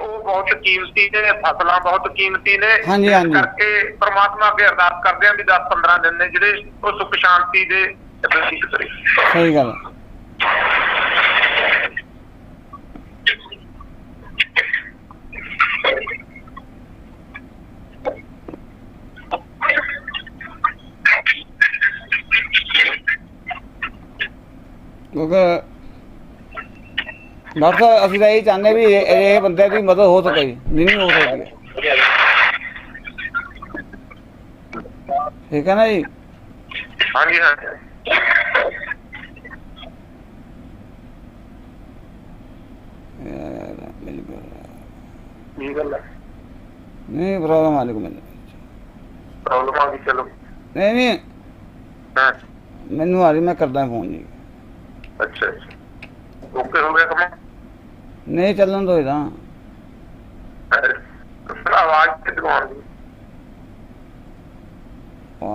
ਉਹ ਬਹੁਤ ਕੀਮਤੀ ਨੇ ਫਸਲਾਂ ਬਹੁਤ ਕੀਮਤੀ ਨੇ ਇਸ। ਕਰਕੇ ਪ੍ਰਮਾਤਮਾ ਅੱਗੇ ਅਰਦਾਸ ਕਰਦੇ ਹਾਂ ਵੀ 10-15 ਦਿਨ ਨੇ ਜਿਹੜੇ ਉਹ ਸੁਖ ਸ਼ਾਂਤੀ ਦੇ ਸਹੀ ਗੱਲ ਕਿਉਂਕਿ ਡਾਕਟਰ ਸਾਹਿਬ ਅਸੀਂ ਤਾਂ ਇਹ ਚਾਹੁੰਦੇ ਵੀ ਇਹ ਇਹ ਬੰਦੇ ਦੀ ਮਦਦ ਹੋ ਸਕੇ ਜੀ। ਜਿੰਨੀ ਹੋ ਸਕਦੀ। ਹੈ ਠੀਕ ਹੈ ਨਾ ਜੀ? ਹਾਂਜੀ ਹਾਂਜੀ ਯਾਰ, ਬਿਲਕੁਲ। ਕੀ ਗੱਲ ਹੈ ਨਹੀਂ ਪ੍ਰੋਬਲਮ ਆ ਮੈਨੂੰ। ਪ੍ਰੋਬਲਮ ਆ ਗਈ ਚਲੋ। ਨਹੀਂ ਨਹੀਂ। ਹਾਂ। ਮੈਨੂੰ ਆ ਰਹੀ ਮੈਂ ਕਰਦਾ ਫੋਨ ਜੀ। ਅੱਛਾ ਅੱਛਾ। ਓਕੇ ਹੋ ਗਿਆ ਕੰਮ? ਨਹੀਂ ਚੱਲਣ ਦੋ ਇਹਦਾ। ਆਵਾਜ਼ ਕਿੱਥੋਂ ਆਉਂਦੀ? ਆ